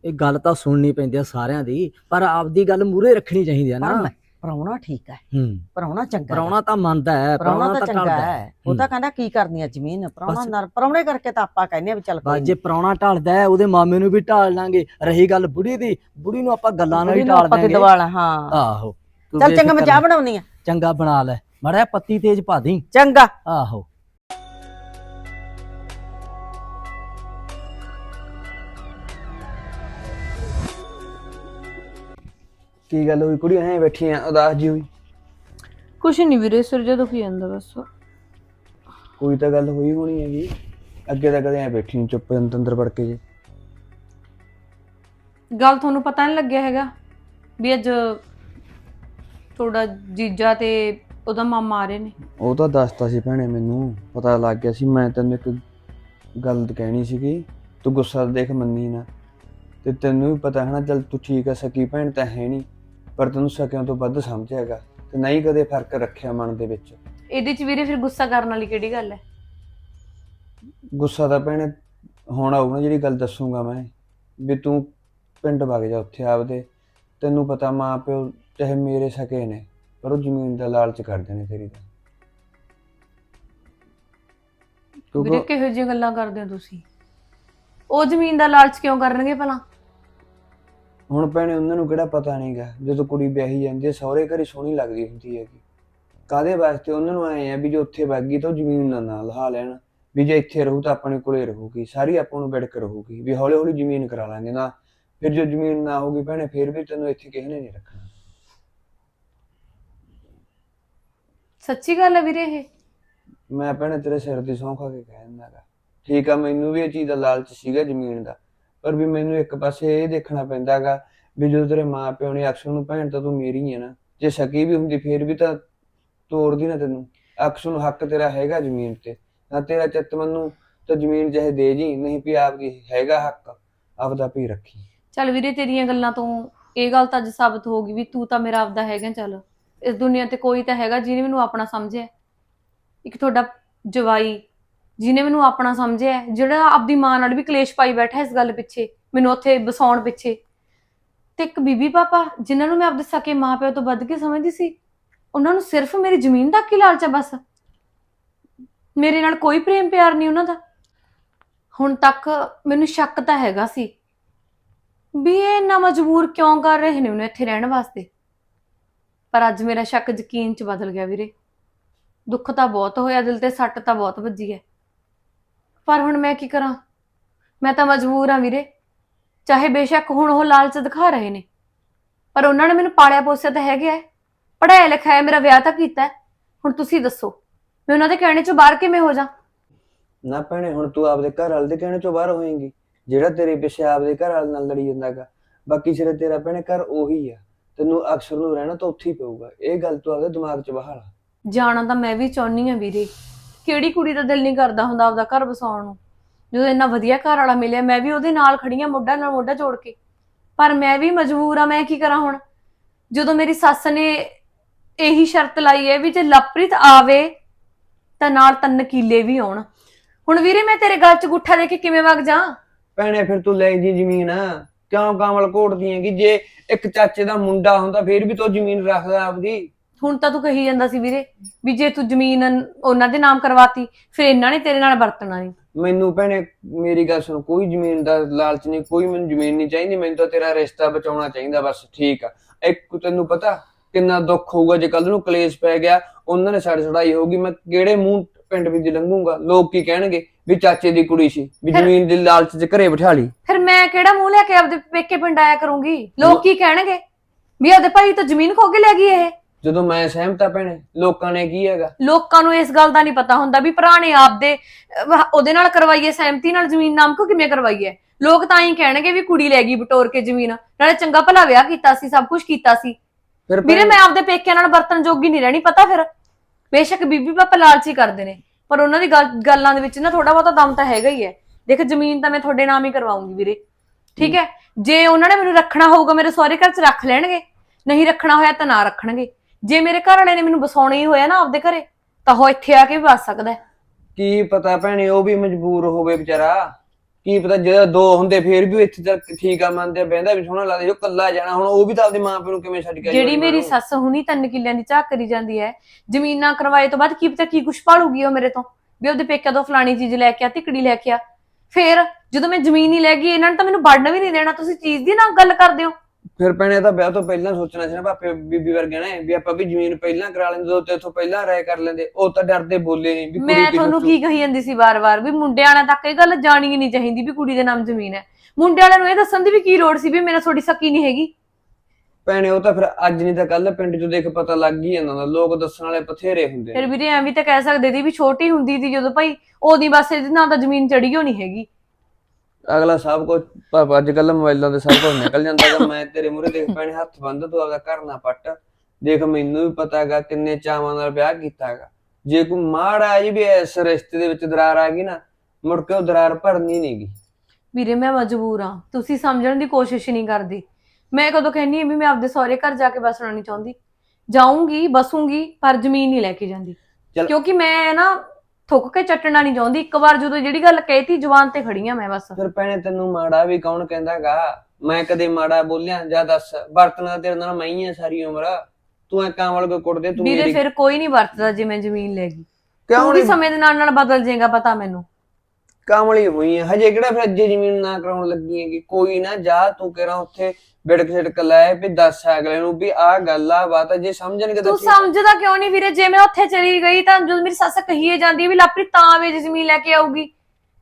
ਇਹ ਗੱਲ ਤਾਂ ਸੁਣਨੀ ਪੈਂਦੀ ਆ ਸਾਰਿਆਂ ਦੀ ਪਰ ਆਪਦੀ ਗੱਲ ਮੂਰੇ ਰੱਖਣੀ ਚਾਹੀਦੀ ਆ ਨਾ।
ਮੈਂ ਪ੍ਰਾਹੁਣਾ ਠੀਕ ਹੈ।
ਹੂੰ।
ਪ੍ਰਾਹੁਣਾ ਚੰਗਾ ਹੈ।
ਪ੍ਰਾਹੁਣਾ ਤਾਂ ਮੰਨਦਾ ਹੈ
ਪ੍ਰਾਹੁਣਾ ਤਾਂ ਚੰਗਾ ਹੈ। ਉਹ ਤਾਂ ਕਹਿੰਦਾ ਕੀ ਕਰਨੀ ਹੈ ਜ਼ਮੀਨ? ਪ੍ਰਾਹੁਣਾ
ਬਸ।
ਨਰ ਪ੍ਰਾਹੁਣੇ ਕਰਕੇ ਤਾਂ ਆਪਾਂ ਕਹਿੰਦੇ ਆ ਵੀ ਚੱਲ ਕੋਈ
ਜੇ ਪ੍ਰਾਹੁਣਾ ਢਲਦਾ ਹੈ ਉਹਦੇ ਮਾਮੇ ਨੂੰ ਵੀ ਢਾਲ ਲਾਂਗੇ। ਰਹੀ ਗੱਲ ਬੁੜੀ ਦੀ ਬੁੜੀ ਨੂੰ ਆਪਾਂ ਗੱਲਾਂ ਨਾਲ ਹੀ ਢਾਲ
ਆਪਾਂ ਤੇ
ਦਾਂਗੇ
ਦਵਾਲਾ ਹਾਂ।
ਆਹੋ।
ਚੱਲ ਚੰਗਾ ਮੈਂ ਚਾਹ ਬਣਾਉਣੀ ਆ।
ਚੰਗਾ ਬਣਾ ਲੈ। ਮੜਿਆ ਪੱਤੀ ਤੇਜ਼ ਪਾ ਦੀ।
ਚੰਗਾ।
ਆਹੋ।
ਕੀ ਗੱਲ ਹੋਈ? ਕੁੜੀ ਐਂ ਬੈਠੀ ਆ ਉਦਾਸ ਜੀ ਹੋਈ।
ਕੁਛ ਨਹੀਂ ਵੀਰੇ ਸਿਰ ਜਿਹਾ ਦੁਖੀ ਜਾਂਦਾ ਬਸ।
ਕੋਈ ਤਾਂ ਗੱਲ ਹੋਈ ਹੋਣੀ ਹੈਗੀ। ਅੱਗੇ ਤਾਂ ਕਦੇ ਐ ਬੈਠੀ ਨਹੀਂ ਚੁੱਪ ਅੰਦਰ ਵੜ ਕੇ ਜੇ।
ਗੱਲ ਤੁਹਾਨੂੰ ਪਤਾ ਨਹੀਂ ਲੱਗਿਆ ਹੈਗਾ ਵੀ ਅੱਜ ਤੁਹਾਡਾ ਜੀਜਾ ਤੇ ਉਹਦਾ ਮਾਮਾ ਆ ਰਹੇ ਨੇ।
ਉਹ ਤਾਂ ਦੱਸਤਾ ਸੀ ਭੈਣੇ ਮੈਨੂੰ ਪਤਾ ਲੱਗ ਗਿਆ ਸੀ ਮੈਂ ਤੈਨੂੰ ਇੱਕ ਗੱਲ ਕਹਿਣੀ ਸੀਗੀ ਤੂੰ ਗੁੱਸਾ ਦੇਖ ਮੰਨੀ ਨਾ। ਤੇ ਤੈਨੂੰ ਵੀ ਪਤਾ ਹੈ ਨਾ ਚੱਲ ਤੂੰ ਠੀਕ ਆ ਸਕੀ ਭੈਣ ਤਾਂ ਹੈ ਨਹੀਂ ਪਰ ਤੈਨੂੰ ਸਕਿਆਂ ਤੋਂ ਵੱਧ ਸਮਝਿਆਗਾ ਤੇ ਨਹੀਂ ਕਦੇ ਫ਼ਰਕ ਰੱਖਿਆ ਮਨ ਦੇ ਵਿੱਚ।
ਇਹਦੇ ਚ ਵੀਰੇ ਫਿਰ ਗੁੱਸਾ ਕਰਨ ਵਾਲੀ ਕਿਹੜੀ ਗੱਲ ਹੈ?
ਗੁੱਸਾ ਤਾਂ ਭੈਣੇ ਹੁਣ ਆਊ ਨਾ ਜਿਹੜੀ ਗੱਲ ਦੱਸੂਗਾ ਮੈਂ ਵੀ ਤੂੰ ਪਿੰਡ ਵਗ ਜਾ ਉੱਥੇ ਆਪਦੇ। ਤੈਨੂੰ ਪਤਾ ਮਾਂ ਪਿਓ ਚਾਹੇ ਮੇਰੇ ਸਕੇ ਨੇ ਪਰ ਉਹ ਜ਼ਮੀਨ ਦਾ ਲਾਲਚ ਕਰਦੇ ਨੇ ਤੇਰੀ
ਵੀਰੇ
ਕਿਉਂਕਿ
ਕਿਹੋ ਜਿਹੀਆਂ ਗੱਲਾਂ ਕਰਦੇ ਹੋ ਤੁਸੀਂ? ਉਹ ਜ਼ਮੀਨ ਦਾ ਲਾਲਚ ਕਿਉਂ ਕਰਨਗੇ ਭਲਾ?
ਹੁਣ ਭੈਣੇ ਉਹਨਾਂ ਨੂੰ ਕਿਹੜਾ ਪਤਾ ਨਹੀਂਗਾ ਜਦੋਂ ਕੁੜੀ ਵਿਆਹੀ ਜਾਂਦੀ ਹੈ ਸਹੁਰੇ ਘਰੇ ਸੋਹਣੀ ਲੱਗਦੀ ਹੁੰਦੀ ਹੈਗੀ। ਕਾਦੇ ਵਾਸਤੇ ਉਹਨਾਂ ਨੂੰ ਆਏ ਆ ਵੀ ਜੇ ਉੱਥੇ ਵਗ ਗਈ ਤਾਂ ਉਹ ਜ਼ਮੀਨ ਨਾ ਨਾਲ ਲਹਾ ਲੈਣ ਵੀ ਜੇ ਇੱਥੇ ਰਹੂ ਤਾਂ ਆਪਣੇ ਕੋਲੇ ਰਹੂਗੀ ਸਾਰੀ ਆਪਾਂ ਨੂੰ ਵਿੜਕ ਰਹੂਗੀ ਵੀ ਹੌਲੀ ਹੌਲੀ ਜ਼ਮੀਨ ਕਰਾ ਲਾਂਗੇ ਨਾ। ਫਿਰ ਜੋ ਜ਼ਮੀਨ ਨਾ ਹੋਊਗੀ ਭੈਣੇ ਫਿਰ ਵੀ ਤੈਨੂੰ ਇੱਥੇ ਕਿਸੇ ਨੇ ਨਹੀਂ ਰੱਖਣਾ।
ਸੱਚੀ ਗੱਲ ਹੈ ਵੀਰੇ ਇਹ?
ਮੈਂ ਭੈਣੇ ਤੇਰੇ ਸਿਰ ਦੀ ਸਹੁੰ ਖਾ ਕੇ ਕਹਿ ਦਿੰਦਾਗਾ ਠੀਕ ਆ ਮੈਨੂੰ ਵੀ ਇਹ ਚੀਜ਼ ਦਾ ਲਾਲਚ ਸੀਗਾ ਜ਼ਮੀਨ ਦਾ। ਪਰ ਵੀ ਮੈਨੂੰ ਇੱਕ ਪਾਸੇ ਇਹ ਦੇਖਣਾ ਪੈਂਦਾਗਾ ਵੀ ਜਦੋਂ ਤੇਰੇ ਮਾਂ ਨੇ ਅਕਸਰ ਨੂੰ ਭੈਣ ਤਾਂ ਤੂੰ ਮੇਰੀ ਹੈ ਨਾ। ਜੇ ਸਕੀ ਵੀ ਹੁੰਦੀ ਫੇਰ ਵੀ ਤਾਂ ਤੋੜਦੀ ਨਾ ਤੈਨੂੰ। ਅਕਸਰ ਨੂੰ ਹੱਕ ਤੇਰਾ ਹੈਗਾ ਜ਼ਮੀਨ ਤੇ। ਨਾ ਤੇਰਾ ਚਿੱਤ ਮੈਨੂੰ ਤਾਂ ਜ਼ਮੀਨ ਚਾਹੇ ਦੇ ਜੀ, ਨਹੀਂ ਵੀ ਆਪਦੀ ਹੈਗਾ ਹੱਕ। ਆਪਦਾ ਵੀ ਰੱਖੀ।
ਚੱਲ ਵੀਰੇ, ਤੇਰੀਆਂ ਗੱਲਾਂ ਤੋਂ ਇਹ ਗੱਲ ਤਾਂ ਅੱਜ ਸਾਬਤ ਹੋ ਗਈ ਵੀ ਤੂੰ ਤਾਂ ਮੇਰਾ ਆਪਦਾ ਹੈਗਾ, ਚੱਲ। ਇਸ ਦੁਨੀਆ ਤੇ ਕੋਈ ਤਾਂ ਹੈਗਾ ਜਿਹਨੇ ਮੈਨੂੰ ਆਪਣਾ ਸਮਝਿਆ। ਇੱਕ ਤੁਹਾਡਾ ਜਵਾਈ ਜਿਹਨੇ ਮੈਨੂੰ ਆਪਣਾ ਸਮਝਿਆ ਜਿਹੜਾ ਆਪਦੀ ਮਾਂ ਨਾਲ ਵੀ ਕਲੇਸ਼ ਪਾਈ ਬੈਠਾ ਇਸ ਗੱਲ ਪਿੱਛੇ, ਮੈਨੂੰ ਉੱਥੇ ਬਸਾਉਣ ਪਿੱਛੇ। ਤੇ ਇੱਕ ਬੀਬੀ ਪਾਪਾ, ਜਿਨ੍ਹਾਂ ਨੂੰ ਮੈਂ ਆਪਦੇ ਸਕੇ ਮਾਪਿਆਂ ਤੋਂ ਵੱਧ ਕੇ ਸਮਝਦੀ ਸੀ, ਉਹਨਾਂ ਨੂੰ ਸਿਰਫ ਮੇਰੀ ਜ਼ਮੀਨ ਤੱਕ ਹੀ ਲਾਲਚ ਆ ਬਸ। ਮੇਰੇ ਨਾਲ ਕੋਈ ਪ੍ਰੇਮ ਪਿਆਰ ਨਹੀਂ ਉਹਨਾਂ ਦਾ। ਹੁਣ ਤੱਕ ਮੈਨੂੰ ਸ਼ੱਕ ਤਾਂ ਹੈਗਾ ਸੀ ਵੀ ਇਹ ਇੰਨਾ ਮਜਬੂਰ ਕਿਉਂ ਕਰ ਰਹੇ ਨੇ ਉਹਨੂੰ ਇੱਥੇ ਰਹਿਣ ਵਾਸਤੇ। ਪਰ ਅੱਜ ਮੇਰਾ ਸ਼ੱਕ ਯਕੀਨ ਚ ਬਦਲ ਗਿਆ ਵੀਰੇ। ਦੁੱਖ ਤਾਂ ਬਹੁਤ ਹੋਇਆ, ਦਿਲ ਤੇ ਸੱਟ ਤਾਂ ਬਹੁਤ ਵੱਜੀ ਹੈ। ਪਰ ਹੁਣ ਮੈਂ ਕੀ ਕਰਾਂ? ਮੈਂ ਤਾਂ ਮਜਬੂਰ ਹਾਂ ਵੀਰੇ। ਚਾਹੇ ਬੇਸ਼ੱਕ ਹੁਣ ਉਹ ਲਾਲਚ ਦਿਖਾ ਰਹੇ ਨੇ। ਪਰ ਉਹਨਾਂ ਨੇ ਮੈਨੂੰ ਪਾਲਿਆ ਪੋਸਿਆ ਤਾਂ ਹੈਗਾ ਹੈ ਪੜਾਇਆ ਲਿਖਾਇਆ ਮੇਰਾ ਵਿਆਹ ਤਾਂ ਕੀਤਾ ਹੈ। ਹੁਣ ਤੁਸੀਂ ਦੱਸੋ ਮੈਂ ਉਹਨਾਂ ਦੇ ਕਹਿਣੇ ਚੋਂ ਬਾਹਰ ਕਿਵੇਂ ਹੋ ਜਾ
ਨਾ ਭੈਣੇ ਹੁਣ ਤੂੰ ਆਪਦੇ ਘਰ ਵਾਲੇ ਦੇ ਕਹਿਣੇ ਚੋਂ ਬਾਹਰ ਹੋਏਂਗੀ। ਜਿਹੜਾ ਤੇਰੇ ਪਿੱਛੇ ਆਪਦੇ ਘਰ ਵਾਲੇ ਨਾਲ ਲੜੀ ਜਾਂਦਾਗਾ ਬਾਕੀ ਸਿਰੇ ਤੇਰਾ ਭੈਣੇ ਘਰ ਉਹੀ ਆ। ਤੈਨੂੰ ਅਕਸਰ ਨੂੰ ਰਹਿਣਾ ਤਾਂ ਉੱਥੇ ਹੀ ਪਊਗਾ। ਇਹ ਗੱਲ ਤੂੰ ਆਪਦੇ ਦਿਮਾਗ 'ਚ ਬਹਾਲ
ਜਾਣਾ ਤਾਂ ਮੈਂ ਵੀ ਚਾਹੁੰਦੀ ਆ ਵੀਰੇ। ਕਿਹੜੀ ਕੁੜੀ ਦਾ ਦਿਲ ਨਹੀਂ ਕਰਦਾ ਹੁੰਦਾ ਆਪਦਾ ਘਰ ਵਸਾਉਣ ਨੂੰ? ਜਦੋਂ ਇੰਨਾ ਵਧੀਆ ਘਰ ਵਾਲਾ ਮਿਲਿਆ, ਮੈਂ ਵੀ ਉਹਦੇ ਨਾਲ ਖੜੀ ਆ ਮੋਢਾ ਨਾਲ ਮੋਢਾ ਜੋੜ ਕੇ। ਪਰ ਮੈਂ ਵੀ ਮਜਬੂਰ ਆ ਮੈਂ ਕੀ ਕਰਾਂ ਹੁਣ? ਜਦੋਂ ਮੇਰੀ ਸੱਸ ਨੇ ਇਹੀ ਸ਼ਰਤ ਲਾਈ ਹੈ ਵੀ ਜੇ ਲਪ੍ਰਿਤ ਆਵੇ, ਤਾਂ ਨਾਲ ਤਿੰਨ ਕੀਲੇ ਵੀ ਆਉਣ। ਹੁਣ ਵੀਰੇ, ਮੈਂ ਤੇਰੇ ਗੱਲ 'ਚ ਗੁੱਠਾ ਦੇ ਕੇ ਕਿਵੇਂ ਵਗ ਜਾ
ਭੈਣੇ, ਫਿਰ ਤੂੰ ਲੈ ਜੀ ਜ਼ਮੀਨ। ਕਿਉਂ ਕਾਮਲ ਘੋਟਦੀ ਹੈਗੀ ਜੇ ਇੱਕ ਚਾਚੇ ਦਾ ਮੁੰਡਾ ਹੁੰਦਾ, ਫੇਰ ਵੀ ਤੂੰ ਜ਼ਮੀਨ ਰੱਖਦਾ ਆਪਦੀ?
ਹੁਣ ਤਾਂ ਤੂੰ ਕਹੀ ਜਾਂਦਾ ਸੀ ਵੀਰੇ ਵੀ ਜੇ ਤੂੰ ਜ਼ਮੀਨ ਉਹਨਾਂ ਦੇ ਨਾਮ ਕਰਵਾਤੀ ਫਿਰ ਇਹਨਾਂ ਨੇ ਤੇਰੇ ਨਾਲ ਵਰਤਣਾ ਨਹੀਂ
ਮੈਨੂੰ ਭੈਣੇ ਮੇਰੀ ਗੱਲ ਸੁਣ ਕੋਈ ਜ਼ਮੀਨ ਦਾ ਲਾਲਚ ਨਹੀਂ ਕੋਈ ਮੈਨੂੰ ਜ਼ਮੀਨ ਨਹੀਂ ਚਾਹੀਦੀ ਮੈਨੂੰ ਤਾਂ ਤੇਰਾ ਰਿਸ਼ਤਾ ਬਚਾਉਣਾ ਚਾਹੀਦਾ ਬਸ ਠੀਕ ਆ। ਇੱਕ ਤੈਨੂੰ ਪਤਾ ਕਿੰਨਾ ਦੁੱਖ ਹੋਊਗਾ ਜੇ ਕੱਲ ਨੂੰ ਕਲੇਸ਼ ਪੈ ਗਿਆ ਉਹਨਾਂ ਨੇ ਛੜ ਛੜਾਈ ਹੋਊਗੀ ਮੈਂ ਕਿਹੜੇ ਮੂੰਹ ਪਿੰਡ ਵਿੱਚ ਲੰਘੂਗਾ? ਲੋਕ ਕੀ ਕਹਿਣਗੇ ਵੀ ਚਾਚੇ ਦੀ ਕੁੜੀ ਸੀ ਵੀ ਜ਼ਮੀਨ ਦੇ ਲਾਲਚ 'ਚ ਘਰੇ ਬਿਠਾ ਲਈ।
ਫਿਰ ਮੈਂ ਕਿਹੜਾ ਮੂੰਹ ਲੈ ਕੇ ਆਪਦੇ ਪੇਕੇ ਪਿੰਡ ਆਇਆ ਕਰੂੰਗੀ? ਲੋਕ ਕੀ ਕਹਿਣਗੇ? ਵੀ ਆਪਦੇ ਭਾਈ ਤਾਂ ਜ਼ਮੀਨ ਖੋ ਕੇ ਲੈ ਗਈ ਇਹ।
ਜਦੋਂ ਮੈਂ ਸਹਿਮਤ ਆ ਭੈਣੇ ਲੋਕਾਂ ਨੇ ਕੀ ਹੈਗਾ?
ਲੋਕਾਂ ਨੂੰ ਇਸ ਗੱਲ ਦਾ ਨਹੀਂ ਪਤਾ ਹੁੰਦਾ ਵੀ ਭਰਾ ਨੇ ਆਪਦੇ ਅਹ, ਉਹਦੇ ਨਾਲ ਕਰਵਾਈਏ ਸਹਿਮਤੀ ਨਾਲ ਜ਼ਮੀਨ ਨਾਮ ਕੋ ਕਿਵੇਂ ਕਰਵਾਈਏ? ਲੋਕ ਤਾਂ ਹੀ ਕਹਿਣਗੇ ਵੀ ਕੁੜੀ ਲੈ ਗਈ ਬਟੋਰ ਕੇ ਜ਼ਮੀਨ ਨਾਲੇ ਚੰਗਾ ਭਲਾ ਵਿਆਹ ਕੀਤਾ ਸੀ ਸਭ ਕੁਝ ਕੀਤਾ ਸੀ।
ਫਿਰ
ਵੀਰੇ
ਭੈਣੇ-
ਮੈਂ ਆਪਦੇ ਪੇਕਿਆਂ ਨਾਲ ਵਰਤਨ ਜੋਗੀ ਨਹੀਂ ਰਹਿਣੀ ਪਤਾ ਫਿਰ? ਬੇਸ਼ੱਕ ਬੀਬੀ ਪਾਪਾ ਲਾਲਚੀ ਕਰਦੇ ਨੇ ਪਰ ਉਹਨਾਂ ਦੀ ਗੱਲ- ਗੱਲਾਂ ਦੇ ਵਿੱਚ ਨਾ ਥੋੜਾ ਬਹੁਤਾ ਦਮ ਤਾਂ ਹੈਗਾ ਹੀ ਹੈ। ਦੇਖ ਜ਼ਮੀਨ ਤਾਂ ਮੈਂ ਤੁਹਾਡੇ ਨਾਮ ਹੀ ਕਰਵਾਉਂਗੀ ਵੀਰੇ। ਠੀਕ ਹੈ? ਜੇ ਉਹਨਾਂ ਨੇ ਮੈਨੂੰ ਰੱਖਣਾ ਹੋਊਗਾ ਮੇਰੇ ਸਹੁਰੇ ਘਰ 'ਚ ਰੱਖ ਲੈਣਗੇ। ਨਹੀਂ ਰੱਖਣਾ ਹੋਇਆ ਤਾਂ ਨਾ ਰੱਖਣਗੇ। ਜੇ ਮੇਰੇ ਘਰ ਵਾਲੇ ਨੇ ਮੈਨੂੰ ਵਸਾਉਣਾ ਹੀ ਹੋਇਆ ਨਾ ਆਪਦੇ ਘਰੇ ਤਾਂ ਉਹ ਇੱਥੇ ਆ ਕੇ ਵੀ ਵਸ ਸਕਦਾ ਹੈ।
ਕੀ ਪਤਾ ਭੈਣੇ ਉਹ ਵੀ ਮਜਬੂਰ ਹੋਵੇ ਵਿਚਾਰਾ। ਕੀ ਪਤਾ ਜਿਹੜਾ ਦੋ ਹੁੰਦੇ ਫੇਰ ਵੀ ਉਹ ਇੱਥੇ ਤੱਕ ਠੀਕ ਆ ਮੰਨਦੇ ਆ ਬਹਿੰਦਾ ਵੀ ਸੋਹਣਾ ਲੱਗਦਾ ਜੋ ਕੱਲਾ ਜਾਣਾ ਹੁਣ ਉਹ ਵੀ ਤਾਂ ਆਪਦੇ ਮਾਂ ਪਿਓ ਨੂੰ ਕਿਵੇਂ ਛੱਡ ਕੇ
ਜਿਹੜੀ
ਆਈ
ਮੇਰੀ ਸੱਸ ਹੁਣੀ ਤਿੰਨ ਕਿੱਲਿਆਂ ਦੀ ਝਾਕ ਕਰੀ ਜਾਂਦੀ ਹੈ ਜ਼ਮੀਨਾਂ ਕਰਵਾਏ ਤੋਂ ਬਾਅਦ ਕੀ ਪਤਾ ਕੀ ਕੁਛ ਪਾਲੂਗੀ ਉਹ ਮੇਰੇ ਤੋਂ। ਵੀ ਉਹਦੇ ਪੇਕਿਆਂ ਤੋਂ ਫਲਾਣੀ ਚੀਜ਼ ਲੈ ਕੇ ਆ ਤਿਕੜੀ ਲੈ ਕੇ ਆ। ਫੇਰ ਜਦੋਂ ਮੈਂ ਜ਼ਮੀਨ ਹੀ ਲੈ ਗਈ ਇਹਨਾਂ ਨੇ ਤਾਂ ਮੈਨੂੰ ਵੜਨ ਵੀ ਨਹੀਂ ਦੇਣਾ ਤੁਸੀਂ ਚੀਜ਼ ਦੀ ਨਾ ਗੱਲ ਕਰਦੇ ਹੋ।
ਫਿਰ ਭੈਣੇ ਤਾਂ ਵਿਆਹ ਤੋਂ ਪਹਿਲਾਂ ਸੋਚਣਾ ਸੀ ਨਾ ਪਾਪੇ ਬੀਬੀ ਵਰਗੇ ਨੇ ਵੀ ਆਪਾਂ ਵੀ ਜ਼ਮੀਨ ਪਹਿਲਾਂ ਕਰਾ ਲੈਂਦੇ ਦੋ ਤੇ ਇਥੋਂ ਪਹਿਲਾਂ ਰਾਏ ਕਰ ਲੈਂਦੇ। ਉਹ ਤਾਂ ਡਰਦੇ ਬੋਲੇ ਨਹੀਂ ਵੀ ਕੁੜੀ
ਮੈਂ ਤੁਹਾਨੂੰ। ਕੀ ਕਹੀ ਜਾਂਦੀ ਸੀ ਵਾਰ-ਵਾਰ? ਵੀ ਮੁੰਡੇ ਵਾਲਿਆਂ ਤੱਕ ਇਹ ਗੱਲ ਜਾਣੀ ਨਹੀਂ ਚਾਹੀਦੀ ਵੀ ਕੁੜੀ ਦੇ ਨਾਮ ਜ਼ਮੀਨ ਹੈ। ਮੁੰਡੇ ਵਾਲਿਆਂ ਨੂੰ ਇਹ ਦੱਸਣ ਦੀ ਵੀ ਕੀ ਲੋੜ ਸੀ ਵੀ ਮੇਰਾ ਥੋੜੀ ਸਕੀ ਨਹੀਂ ਹੈਗੀ?
ਭੈਣੇ ਉਹ ਤਾਂ ਫਿਰ ਅੱਜ ਨਹੀਂ ਤਾਂ ਕੱਲ ਪਿੰਡ 'ਚ ਦੇਖ ਪਤਾ ਲੱਗ ਹੀ ਜਾਂਦਾ ਹੁੰਦਾ। ਲੋਕ ਦੱਸਣ ਵਾਲੇ ਬਥੇਰੇ ਹੁੰਦੇ
ਫਿਰ
ਨੇ
ਵੀਰੇ ਐਵੇਂ ਤਾਂ ਕਹਿ ਸਕਦੇ ਸੀ ਵੀ ਛੋਟੀ ਹੁੰਦੀ ਸੀ ਜਦੋਂ ਭਾਈ ਉਹਦੀ ਬਸ ਇਹਦੇ ਨਾਲ ਤਾਂ ਜ਼ਮੀਨ ਚੜੀ ਹੋ ਨਹੀਂ ਹੈਗੀ।
ਅਗਲਾ ਸਭ ਕੁਝ ਅੱਜ ਕੱਲ ਮੋਬਾਈਲਾਂ ਤੇ ਸਭ ਕੁਝ ਨਿਕਲ ਜਾਂਦਾ ਹੈਗਾ ਮੈਂ ਤੇਰੇ ਮੂਹਰੇ ਦੇਖ ਪੈਣੇ ਹੱਥ ਬੰਦ ਤੂੰ ਆਪਦਾ ਘਰ ਨਾ ਪੱਟ। ਦੇਖ ਮੈਨੂੰ ਵੀ ਪਤਾ ਹੈਗਾ ਕਿੰਨੇ ਚਾਵਾਂ ਨਾਲ ਵਿਆਹ ਕੀਤਾ ਹੈਗਾ। ਜੇ ਕੋਈ ਮਾੜਾ ਜੀ ਵੀ ਇਸ ਰਿਸ਼ਤੇ ਦੇ ਵਿੱਚ ਦਰਾਰ ਆ ਗਈ ਨਾ ਮੁੜ ਕੇ ਉਹ ਦਰਾਰ ਭਰਨੀ ਨਹੀਂਗੀ
ਵੀਰੇ ਮੈਂ ਮਜਬੂਰ ਹਾਂ। ਤੁਸੀਂ ਸਮਝਣ ਦੀ ਕੋਸ਼ਿਸ਼ ਨਹੀਂ ਕਰਦੇ। ਮੈਂ ਕਦੋਂ ਕਹਿੰਨੀ ਵੀ ਮੈਂ ਆਪਦੇ ਸਹੁਰੇ ਘਰ ਜਾ ਕੇ ਬਸਣਾ ਨਹੀਂ ਚਾਹੁੰਦੀ। ਜਾਊਂਗੀ ਬਸੂੰਗੀ ਪਰ ਜ਼ਮੀਨ ਨਹੀਂ ਲੈ ਕੇ ਜਾਂਦੀ। ਕਿਉਂਕਿ ਮੈਂ ਨਾ ਥੁੱਕ ਕੇ ਚੱਟਣਾ ਨਹੀਂ ਚਾਹੁੰਦੀ। ਇੱਕ ਵਾਰ ਜਦੋਂ ਜਿਹੜੀ ਗੱਲ ਕਹਿਤੀ ਜ਼ੁਬਾਨ ਤੇ ਖੜੀ ਆ ਮੈਂ ਬਸ।
ਫਿਰ ਭੈਣੇ ਤੈਨੂੰ ਮਾੜਾ ਵੀ ਕੌਣ ਕਹਿੰਦਾਗਾ? ਮੈਂ ਕਦੇ ਮਾੜਾ ਬੋਲਿਆ? ਜਾਂ ਦੱਸ ਵਰਤਣਾ ਤੇਰੇ ਨਾਲ ਮੈਂ ਹੀ ਆ ਸਾਰੀ ਉਮਰ। ਤੂੰ ਐ ਕਾਂਵਲ ਕੋ ਕੁੱਟਦੇ ਤੂੰ
ਵੀਰੇ
ਮੇਰੀ
ਫਿਰ ਕੋਈ ਨਹੀਂ ਵਰਤਦਾ ਜੇ ਮੈਂ ਜ਼ਮੀਨ ਲੈ ਗਈ।
ਕਿਉਂ
ਤੂੰ ਵੀ
ਨੀ
ਸਮੇਂ ਦੇ ਨਾਲ ਨਾਲ ਬਦਲ ਜਾਏਗਾ ਪਤਾ ਮੈਨੂੰ।
ਕਾਮਲੀ ਹੋਈ ਹੈ ਹਜੇ ਕਿਹੜਾ ਫਿਰ ਅੱਜੇ ਜ਼ਮੀਨ ਨਾ ਕਰਾਉਣ ਲੱਗੀ ਹੈਗੀ? ਕੋਈ ਨਾ ਜਾ ਤੂੰ ਕਿਹੜਾ ਉੱਥੇ ਬਿੜਕ ਛਿੜਕ ਲੈ ਵੀ ਦੱਸ ਅਗਲੇ ਨੂੰ ਵੀ ਆਹ ਗੱਲ ਆ ਬਾਤ ਆ, ਜੇ ਸਮਝਣਗੇ ਤਾਂ
ਤੂੰ
ਠੀਕ ਆ।
ਸਮਝਦਾ ਕਿਉਂ ਨਹੀਂ ਵੀਰੇ? ਜੇ ਮੈਂ ਉੱਥੇ ਚਲੀ ਗਈ ਤਾਂ ਜਦੋਂ ਮੇਰੀ ਸੱਸ ਕਹੀਏ ਜਾਂਦੀ ਹੈ ਵੀ ਲਾਪਰੀ ਤਾਂ ਵੇ ਜ਼ਮੀਨ ਲੈ ਕੇ ਆਊਗੀ।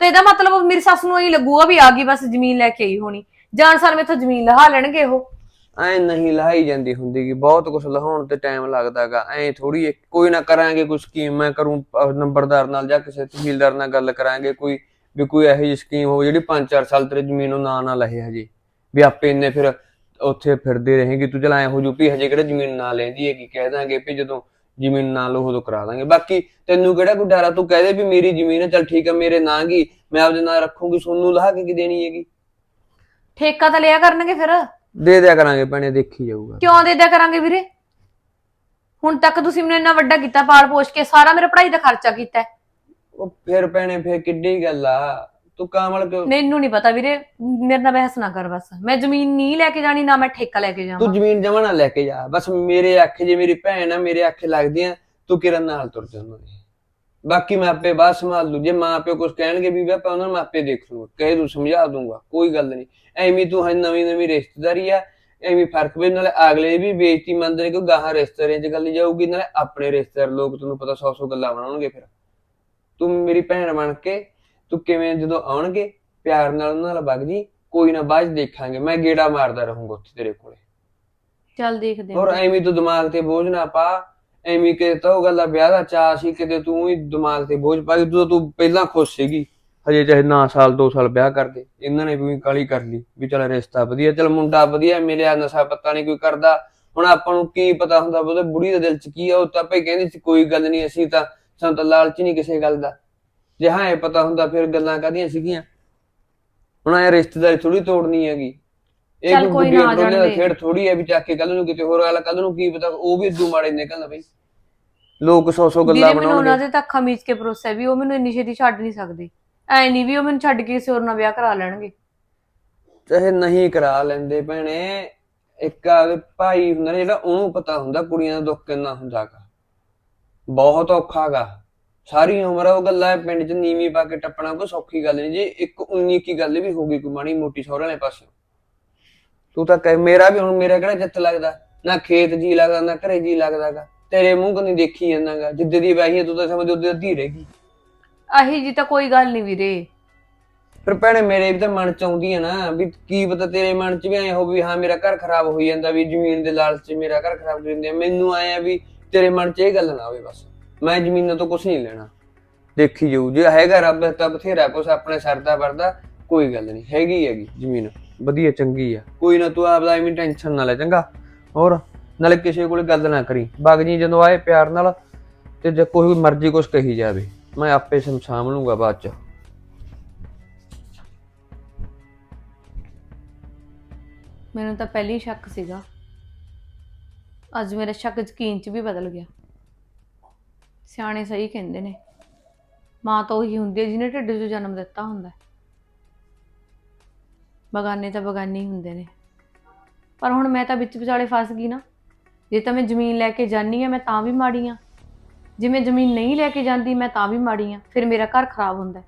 ਤੇ ਇਹਦਾ ਮਤਲਬ ਮੇਰੀ ਸੱਸ ਨੂੰ ਹੀ ਲੱਗੂਗਾ ਵੀ ਆ ਗਈ ਬਸ ਜ਼ਮੀਨ ਲੈ ਕੇ ਆਈ ਹੋਣੀ। ਜਾਣ ਸਾਰ ਮੇਥੋਂ ਜ਼ਮੀਨ ਲਹਾ ਲੈਣਗੇ ਉਹ।
ਐ ਨਹੀਂ ਲਹਾਈ ਜਾਂਦੀ ਹੁੰਦੀ ਗੀ ਬਹੁਤ ਕੁਝ ਲਹਾਉਣ ਤੇ ਟਾਈਮ ਲੱਗਦਾਗਾ ਐ ਥੋੜੀ ਕੋਈ ਨਾ ਕਰਾਂਗੇ ਕੋਈ ਸਕੀਮ ਮੈਂ ਕਰੂੰ ਅਹ ਨੰਬਰਦਾਰ ਨਾਲ ਜਾਂ ਕਿਸੇ ਤਹਿਸੀਲਦਾਰ ਨਾਲ ਗੱਲ ਕਰਾਂਗੇ ਕੋਈ ਵੀ ਕੋਈ ਇਹੋ ਜਿਹੀ ਸਕੀਮ ਹੋ ਜਿਹੜੀ 5-4 ਸਾਲ ਤੇਰੇ ਜ਼ਮੀਨ ਨੂੰ ਨਾ ਨਾ ਲਹੇ ਹਜੇ। ਵੀ ਆਪੇ ਇੰਨੇ ਫਿਰ ਉੱਥੇ ਫਿਰਦੇ ਰਹੇਗੀ ਤੂੰ ਚਲਾ ਐ ਹੋ ਜੂ ਵੀ ਹਜੇ ਕਿਹੜਾ ਜ਼ਮੀਨ ਨਾ ਲੈਂਦੀ ਹੈਗੀ ਕਹਿ ਦਾਂਗੇ ਵੀ ਜਦੋਂ ਜ਼ਮੀਨ ਨਾ ਲਓ ਉਦੋਂ ਕਰਾ ਦਾਂਗੇ। ਬਾਕੀ ਤੈਨੂੰ ਕਿਹੜਾ ਕੋਈ ਡਰ ਆ ਤੂੰ ਕਹਿ ਦੇ ਵੀ ਮੇਰੀ ਜ਼ਮੀਨ ਹੈ ਚੱਲ ਠੀਕ ਹੈ ਮੇਰੇ ਨਾਂ ਗੀ ਮੈਂ ਆਪਦੇ ਨਾਂ ਰੱਖੂੰਗੀ ਸੋਨੂੰ ਲਹਾ ਕੇ ਕੀ ਦੇਣੀ ਹੈਗੀ?
ਠੇਕਾ ਤਾਂ ਲਿਆ ਕਰਨਗੇ ਫਿਰ?
ਦੇ ਦਿਆ ਕਰਾਂਗੇ ਭੈਣੇ ਦੇਖੀ ਜਾਊਗਾ।
ਕਿਉਂ ਦੇ ਦਿਆ ਕਰਾਂਗੇ ਵੀਰੇ? ਹੁਣ ਤੱਕ ਤੁਸੀਂ ਮੈਨੂੰ ਇੰਨਾ ਵੱਡਾ ਕੀਤਾ ਪਾਲ ਪੋਸ਼ ਕੇ ਸਾਰਾ ਮੇਰੇ ਪੜ੍ਹਾਈ ਦਾ ਖਰਚਾ ਕੀਤਾ ਹੈ।
ਉਹ ਫਿਰ ਭੈਣੇ ਫਿਰ ਕਿੱਡੀ ਗੱਲ ਆ? ਤੂੰ ਕਾਮਲ ਕਿਉਂ?
ਮੈਨੂੰ ਨਹੀਂ ਪਤਾ ਵੀਰੇ ਮੇਰੇ ਨਾਲ ਬਹਿਸ ਨਾ ਕਰ ਬਸ। ਮੈਂ ਜ਼ਮੀਨ ਨਹੀਂ ਲੈ ਕੇ ਜਾਣੀ ਨਾ ਮੈਂ ਠੇਕਾ ਲੈ ਕੇ
ਤੂੰ
ਜਾਵਾਂ
ਜ਼ਮੀਨ ਜਮਾ ਨਾ ਲੈ ਕੇ ਜਾ। ਬਸ ਮੇਰੇ ਅੱਖੇ ਜੇ ਮੇਰੀ ਭੈਣ ਆ ਮੇਰੇ ਅੱਖੇ ਲੱਗਦੀਆਂ ਤੂੰ ਕਿਰਨ ਨਾਲ ਤੁਰ ਜਾ ਉਹਨਾਂ ਦੀ। ਬਾਕੀ ਮੈਂ ਆਪੇ ਬਾਅਦ ਸੰਭਾਲ ਲੂ। ਜੇ ਮਾਂ ਪਿਓ ਕੁਝ ਕਹਿਣਗੇ ਵੀ ਆਪਾਂ ਉਹਨਾਂ ਨੂੰ ਆਪੇ ਦੇਖ ਲੂੰਗਾ। ਕਹੇ ਤੂੰ ਸਮਝਾ ਦੂੰਗਾ ਕੋਈ ਗੱਲ ਨਹੀਂ ਐਵੇਂ ਤੂੰ ਹੈ ਨਵੀਂ ਨਵੀਂ ਰਿਸ਼ਤੇਦਾਰੀ ਆ ਐਵੇਂ ਫ਼ਰਕ ਵੀ ਨਾਲੇ ਅਗਲੇ ਵੀ ਬੇਇੱਜ਼ਤੀ ਮੰਨਦੇ ਨੇ ਕਿ ਗਾਹਾਂ ਰਿਸ਼ਤੇਦਾਰੀਆਂ 'ਚ ਗੱਲ ਜਾਊਗੀ ਨਾਲੇ ਆਪਣੇ ਰਿਸ਼ਤੇਦਾਰ ਲੋਕ ਤੈਨੂੰ ਪਤਾ ਸੌ ਸੌ ਗੱਲਾਂ ਬਣਾਉਣਗੇ ਫਿਰ। ਤੂੰ ਮੇਰੀ ਭੈਣ ਬਣ ਕੇ ਤੂੰ ਕਿਵੇਂ ਜਦੋਂ ਆਉਣਗੇ ਪਿਆਰ ਨਾਲ ਉਹਨਾਂ ਨਾਲ ਵਗ ਜੀ ਕੋਈ ਨਾ ਬਾਅਦ 'ਚ ਦੇਖਾਂਗੇ ਮੈਂ ਗੇੜਾ ਮਾਰਦਾ ਰਹੂੰਗਾ ਉੱਥੇ ਤੇਰੇ ਕੋਲੇ।
ਚੱਲ ਦੇਖਦੇ
ਔਰ
ਹਾਂ
ਐਵੇਂ ਤੂੰ ਦਿਮਾਗ ਤੇ ਬੋਝ ਨਾ ਪਾ ਐਵੇਂ ਕਿ ਤਾਂ ਉਹ ਗੱਲ ਵਿਆਹ ਦਾ ਚਾਅ ਸੀ ਕਿਤੇ ਤੂੰ ਹੀ ਦਿਮਾਗ ਤੇ ਬੋਝ ਪਾ ਕੇ ਤੂੰ ਤੂੰ ਪਹਿਲਾਂ ਖੁਸ਼ ਸੀਗੀ ਹਜੇ ਚਾਹੇ ਨਾ ਸਾਲ ਦੋ ਸਾਲ ਵਿਆਹ ਕਰਦੇ ਇਹਨਾਂ ਨੇ ਵੀ ਕਾਲੀ ਕਰ ਲਈ ਵੀ ਚੱਲ ਰਿਸ਼ਤਾ ਵਧੀਆ ਚੱਲ ਮੁੰਡਾ ਵਧੀਆ ਮਿਲਿਆ ਨਸ਼ਾ ਪੱਤਾ ਨਹੀਂ ਕੋਈ ਕਰਦਾ ਹੁਣ ਆਪਾਂ ਨੂੰ ਕੀ ਪਤਾ ਹੁੰਦਾ ਵੀ ਉਹਦੇ ਬੁੜੀ ਦੇ ਦਿਲ 'ਚ ਕੀ ਆ ਉਹ ਤਾਂ ਆਪੇ ਕਹਿੰਦੀ ਸੀ ਕੋਈ ਗੱਲ ਨਹੀਂ ਅਸੀਂ ਤਾਂ ਸਾਨੂੰ ਤਾਂ ਲਾਲਚ ਨਹੀਂ ਕਿਸੇ ਗੱਲ ਦਾ। ਜੇ ਹਾਂ ਇਹ ਪਤਾ ਹੁੰਦਾ ਫਿਰ ਗੱਲਾਂ ਕਾਹਦੀਆਂ ਸੀਗੀਆਂ? ਹੁਣ ਇਹ ਰਿਸ਼ਤੇਦਾਰੀ ਥੋੜੀ ਤੋੜਨੀ ਹੈਗੀ। ਇਹ
ਚੱਲ ਕੋਈ ਨਾ, ਆ
ਗੁੱਡੀਆਂ
ਜਾਣ ਦੇ।
ਖੇਡ ਥੋੜੀ ਹੈ ਵੀ ਚੱਕ ਕੇ ਕੱਲ ਨੂੰ ਕਿਤੇ ਹੋਰ ਗੱਲ ਕੱਲ ਨੂੰ ਕੀ ਪਤਾ ਉਹ ਵੀ ਇਦੂ ਮਾੜੇ ਨਿਕਲਣ ਬਈ। ਲੋਕ ਸੌ ਸੌ ਗੱਲਾਂ
ਵੀਰੇ ਮੈਨੂੰ ਉਹਨਾਂ
ਬਣਾਉਣਗੇ
ਦੇ ਤਾਂ ਅੱਖਾਂ ਮੀਚ ਕੇ ਭਰੋਸਾ ਹੈ ਵੀ ਉਹ ਮੈਨੂੰ ਇੰਨੀ ਛੇਤੀ ਛੱਡ ਨਹੀਂ ਸਕਦੇ। ਐ ਨਹੀਂ ਵੀ ਉਹ ਮੈਨੂੰ ਛੱਡ ਕੇ ਕਿਸੇ ਹੋਰ ਨਾਲ ਵਿਆਹ ਕਰਾ ਲੈਣਗੇ।
ਚਾਹੇ ਨਹੀਂ ਕਰਾ ਲੈਂਦੇ ਭੈਣੇ ਇੱਕ ਆ ਭਾਈ ਹੁੰਦਾ ਨਾ ਜਿਹੜਾ ਉਹਨੂੰ ਪਤਾ ਹੁੰਦਾ ਕੁੜੀਆਂ ਦਾ ਦੁੱਖ ਕਿੰਨਾ ਹੁੰਦਾਗਾ। ਬਹੁਤ ਔਖਾਗਾ। ਸਾਰੀ ਉਮਰ ਉਹ ਗੱਲਾਂ ਪਿੰਡ 'ਚ ਨੀਵੀਂ ਪਾ ਕੇ ਟੱਪਣਾ ਕੋਈ ਸੌਖੀ ਗੱਲ ਨਹੀਂ। ਜੇ ਇੱਕ 19 ਕੀ ਗੱਲ ਵੀ ਹੋ ਗਈ ਕੋਈ ਮਾੜੀ ਮੋਟੀ ਸਹੁਰੇ ਵਾਲੇ ਪਾਸੇ ਤੂੰ ਤਾਂ ਕਹਿ ਮੇਰਾ ਵੀ ਹੁਣ ਮੇਰਾ ਕਿਹੜਾ ਜਿੱਤ ਲੱਗਦਾ? ਨਾ ਖੇਤ ਜੀ ਲੱਗਦਾ ਨਾ ਘਰੇ ਜੀ ਲੱਗਦਾਗਾ। ਤੇਰੇ ਮੂੰਹ ਕੰਨੀ ਦੇਖੀ ਜਾਂਦਾਗਾ। ਜਿੱਦੇ ਦੀ ਵੈਹੀ ਤੂੰ ਤਾਂ ਸਮਝ ਉਹਦੇ ਅੱਧੀ ਰਹੇਗੀ
ਆਹੀ ਜੀ ਤਾਂ ਕੋਈ ਗੱਲ ਨਹੀਂ ਵੀਰੇ।
ਫਿਰ ਭੈਣੇ ਮੇਰੇ ਵੀ ਤਾਂ ਮਨ ਚ ਆਉਂਦੀ ਹੈ ਨਾ ਵੀ ਕੀ ਪਤਾ ਤੇਰੇ ਮਨ ਚ ਵੀ ਐ ਹੋ ਵੀ ਹਾਂ ਮੇਰਾ ਘਰ ਖਰਾਬ ਹੋਈ ਜਾਂਦਾ ਵੀ ਜ਼ਮੀਨ ਦੇ ਲਾਲਚ ਚ ਮੇਰਾ ਘਰ ਖਰਾਬ ਹੋ ਜਾਂਦਾ। ਮੈਨੂੰ ਆਇਆ ਵੀ ਤੇਰੇ ਮਨ ਚ ਇਹ ਗੱਲ ਨਾ ਹੋਵੇ ਬਸ। ਮੈਂ ਜ਼ਮੀਨਾਂ ਤੋਂ ਕੁਝ ਨਹੀਂ ਲੈਣਾ। ਦੇਖੀ ਜਾਊ, ਜੇ ਹੈਗਾ ਰੱਬ ਤਾਂ ਬਥੇਰਾ ਕੁਛ ਆਪਣੇ ਸਰ ਦਾ ਵਰਦਾ, ਕੋਈ ਗੱਲ ਨਹੀਂ, ਹੈਗੀ ਹੈਗੀ ਜ਼ਮੀਨ। ਵਧੀਆ, ਚੰਗੀ ਆ। ਕੋਈ ਨਾ ਤੂੰ ਆਪਦਾ ਐਵੇਂ ਟੈਨਸ਼ਨ ਨਾ ਲੈ, ਚੰਗਾ? ਹੋਰ, ਨਾਲੇ ਕਿਸੇ ਕੋਲ ਗੱਲ ਨਾ ਕਰੀ। ਬਾਗ ਜੀ ਜਦੋਂ ਆਏ ਪਿਆਰ ਨਾਲ, ਤੇ ਜੇ ਕੋਈ ਮਰਜ਼ੀ ਕੁਛ ਕਹੀ ਜਾਵੇ, ਮੈਂ ਆਪੇ ਸਮ, ਸਾਂਭ ਲੂੰਗਾ ਬਾਅਦ ਚ।
ਮੈਨੂੰ ਤਾਂ ਪਹਿਲੀ ਸ਼ੱਕ ਸੀਗਾ। ਅੱਜ ਮੇਰਾ ਸ਼ੱਕ ਯਕੀਨ ਚ ਵੀ ਬਦਲ ਗਿਆ। ਸਿਆਣੇ ਸਹੀ ਕਹਿੰਦੇ ਨੇ। ਮਾਂ ਤਾਂ ਉਹੀ ਹੁੰਦੀ ਹੈ ਜਿਹਨੇ ਢਿੱਡ 'ਚ ਜਨਮ ਦਿੱਤਾ ਹੁੰਦਾ ਹੈ। ਬਗਾਨੇ ਤਾਂ ਬਗਾਨੇ ਹੀ ਹੁੰਦੇ ਨੇ। ਪਰ ਹੁਣ ਮੈਂ ਤਾਂ ਵਿੱਚ ਵਿਚਾਲੇ ਫਸ ਗਈ ਨਾ। ਜੇ ਤਾਂ ਮੈਂ ਜ਼ਮੀਨ ਲੈ ਕੇ ਜਾਨੀ ਆ ਮੈਂ ਤਾਂ ਵੀ ਮਾੜੀ ਆ ਜੇ ਮੈਂ ਜ਼ਮੀਨ ਨਹੀਂ ਲੈ ਕੇ ਜਾਂਦੀ, ਮੈਂ ਤਾਂ ਵੀ ਮਾੜੀ ਆ ਫਿਰ ਮੇਰਾ ਘਰ ਖਰਾਬ ਹੁੰਦਾ ਹੈ।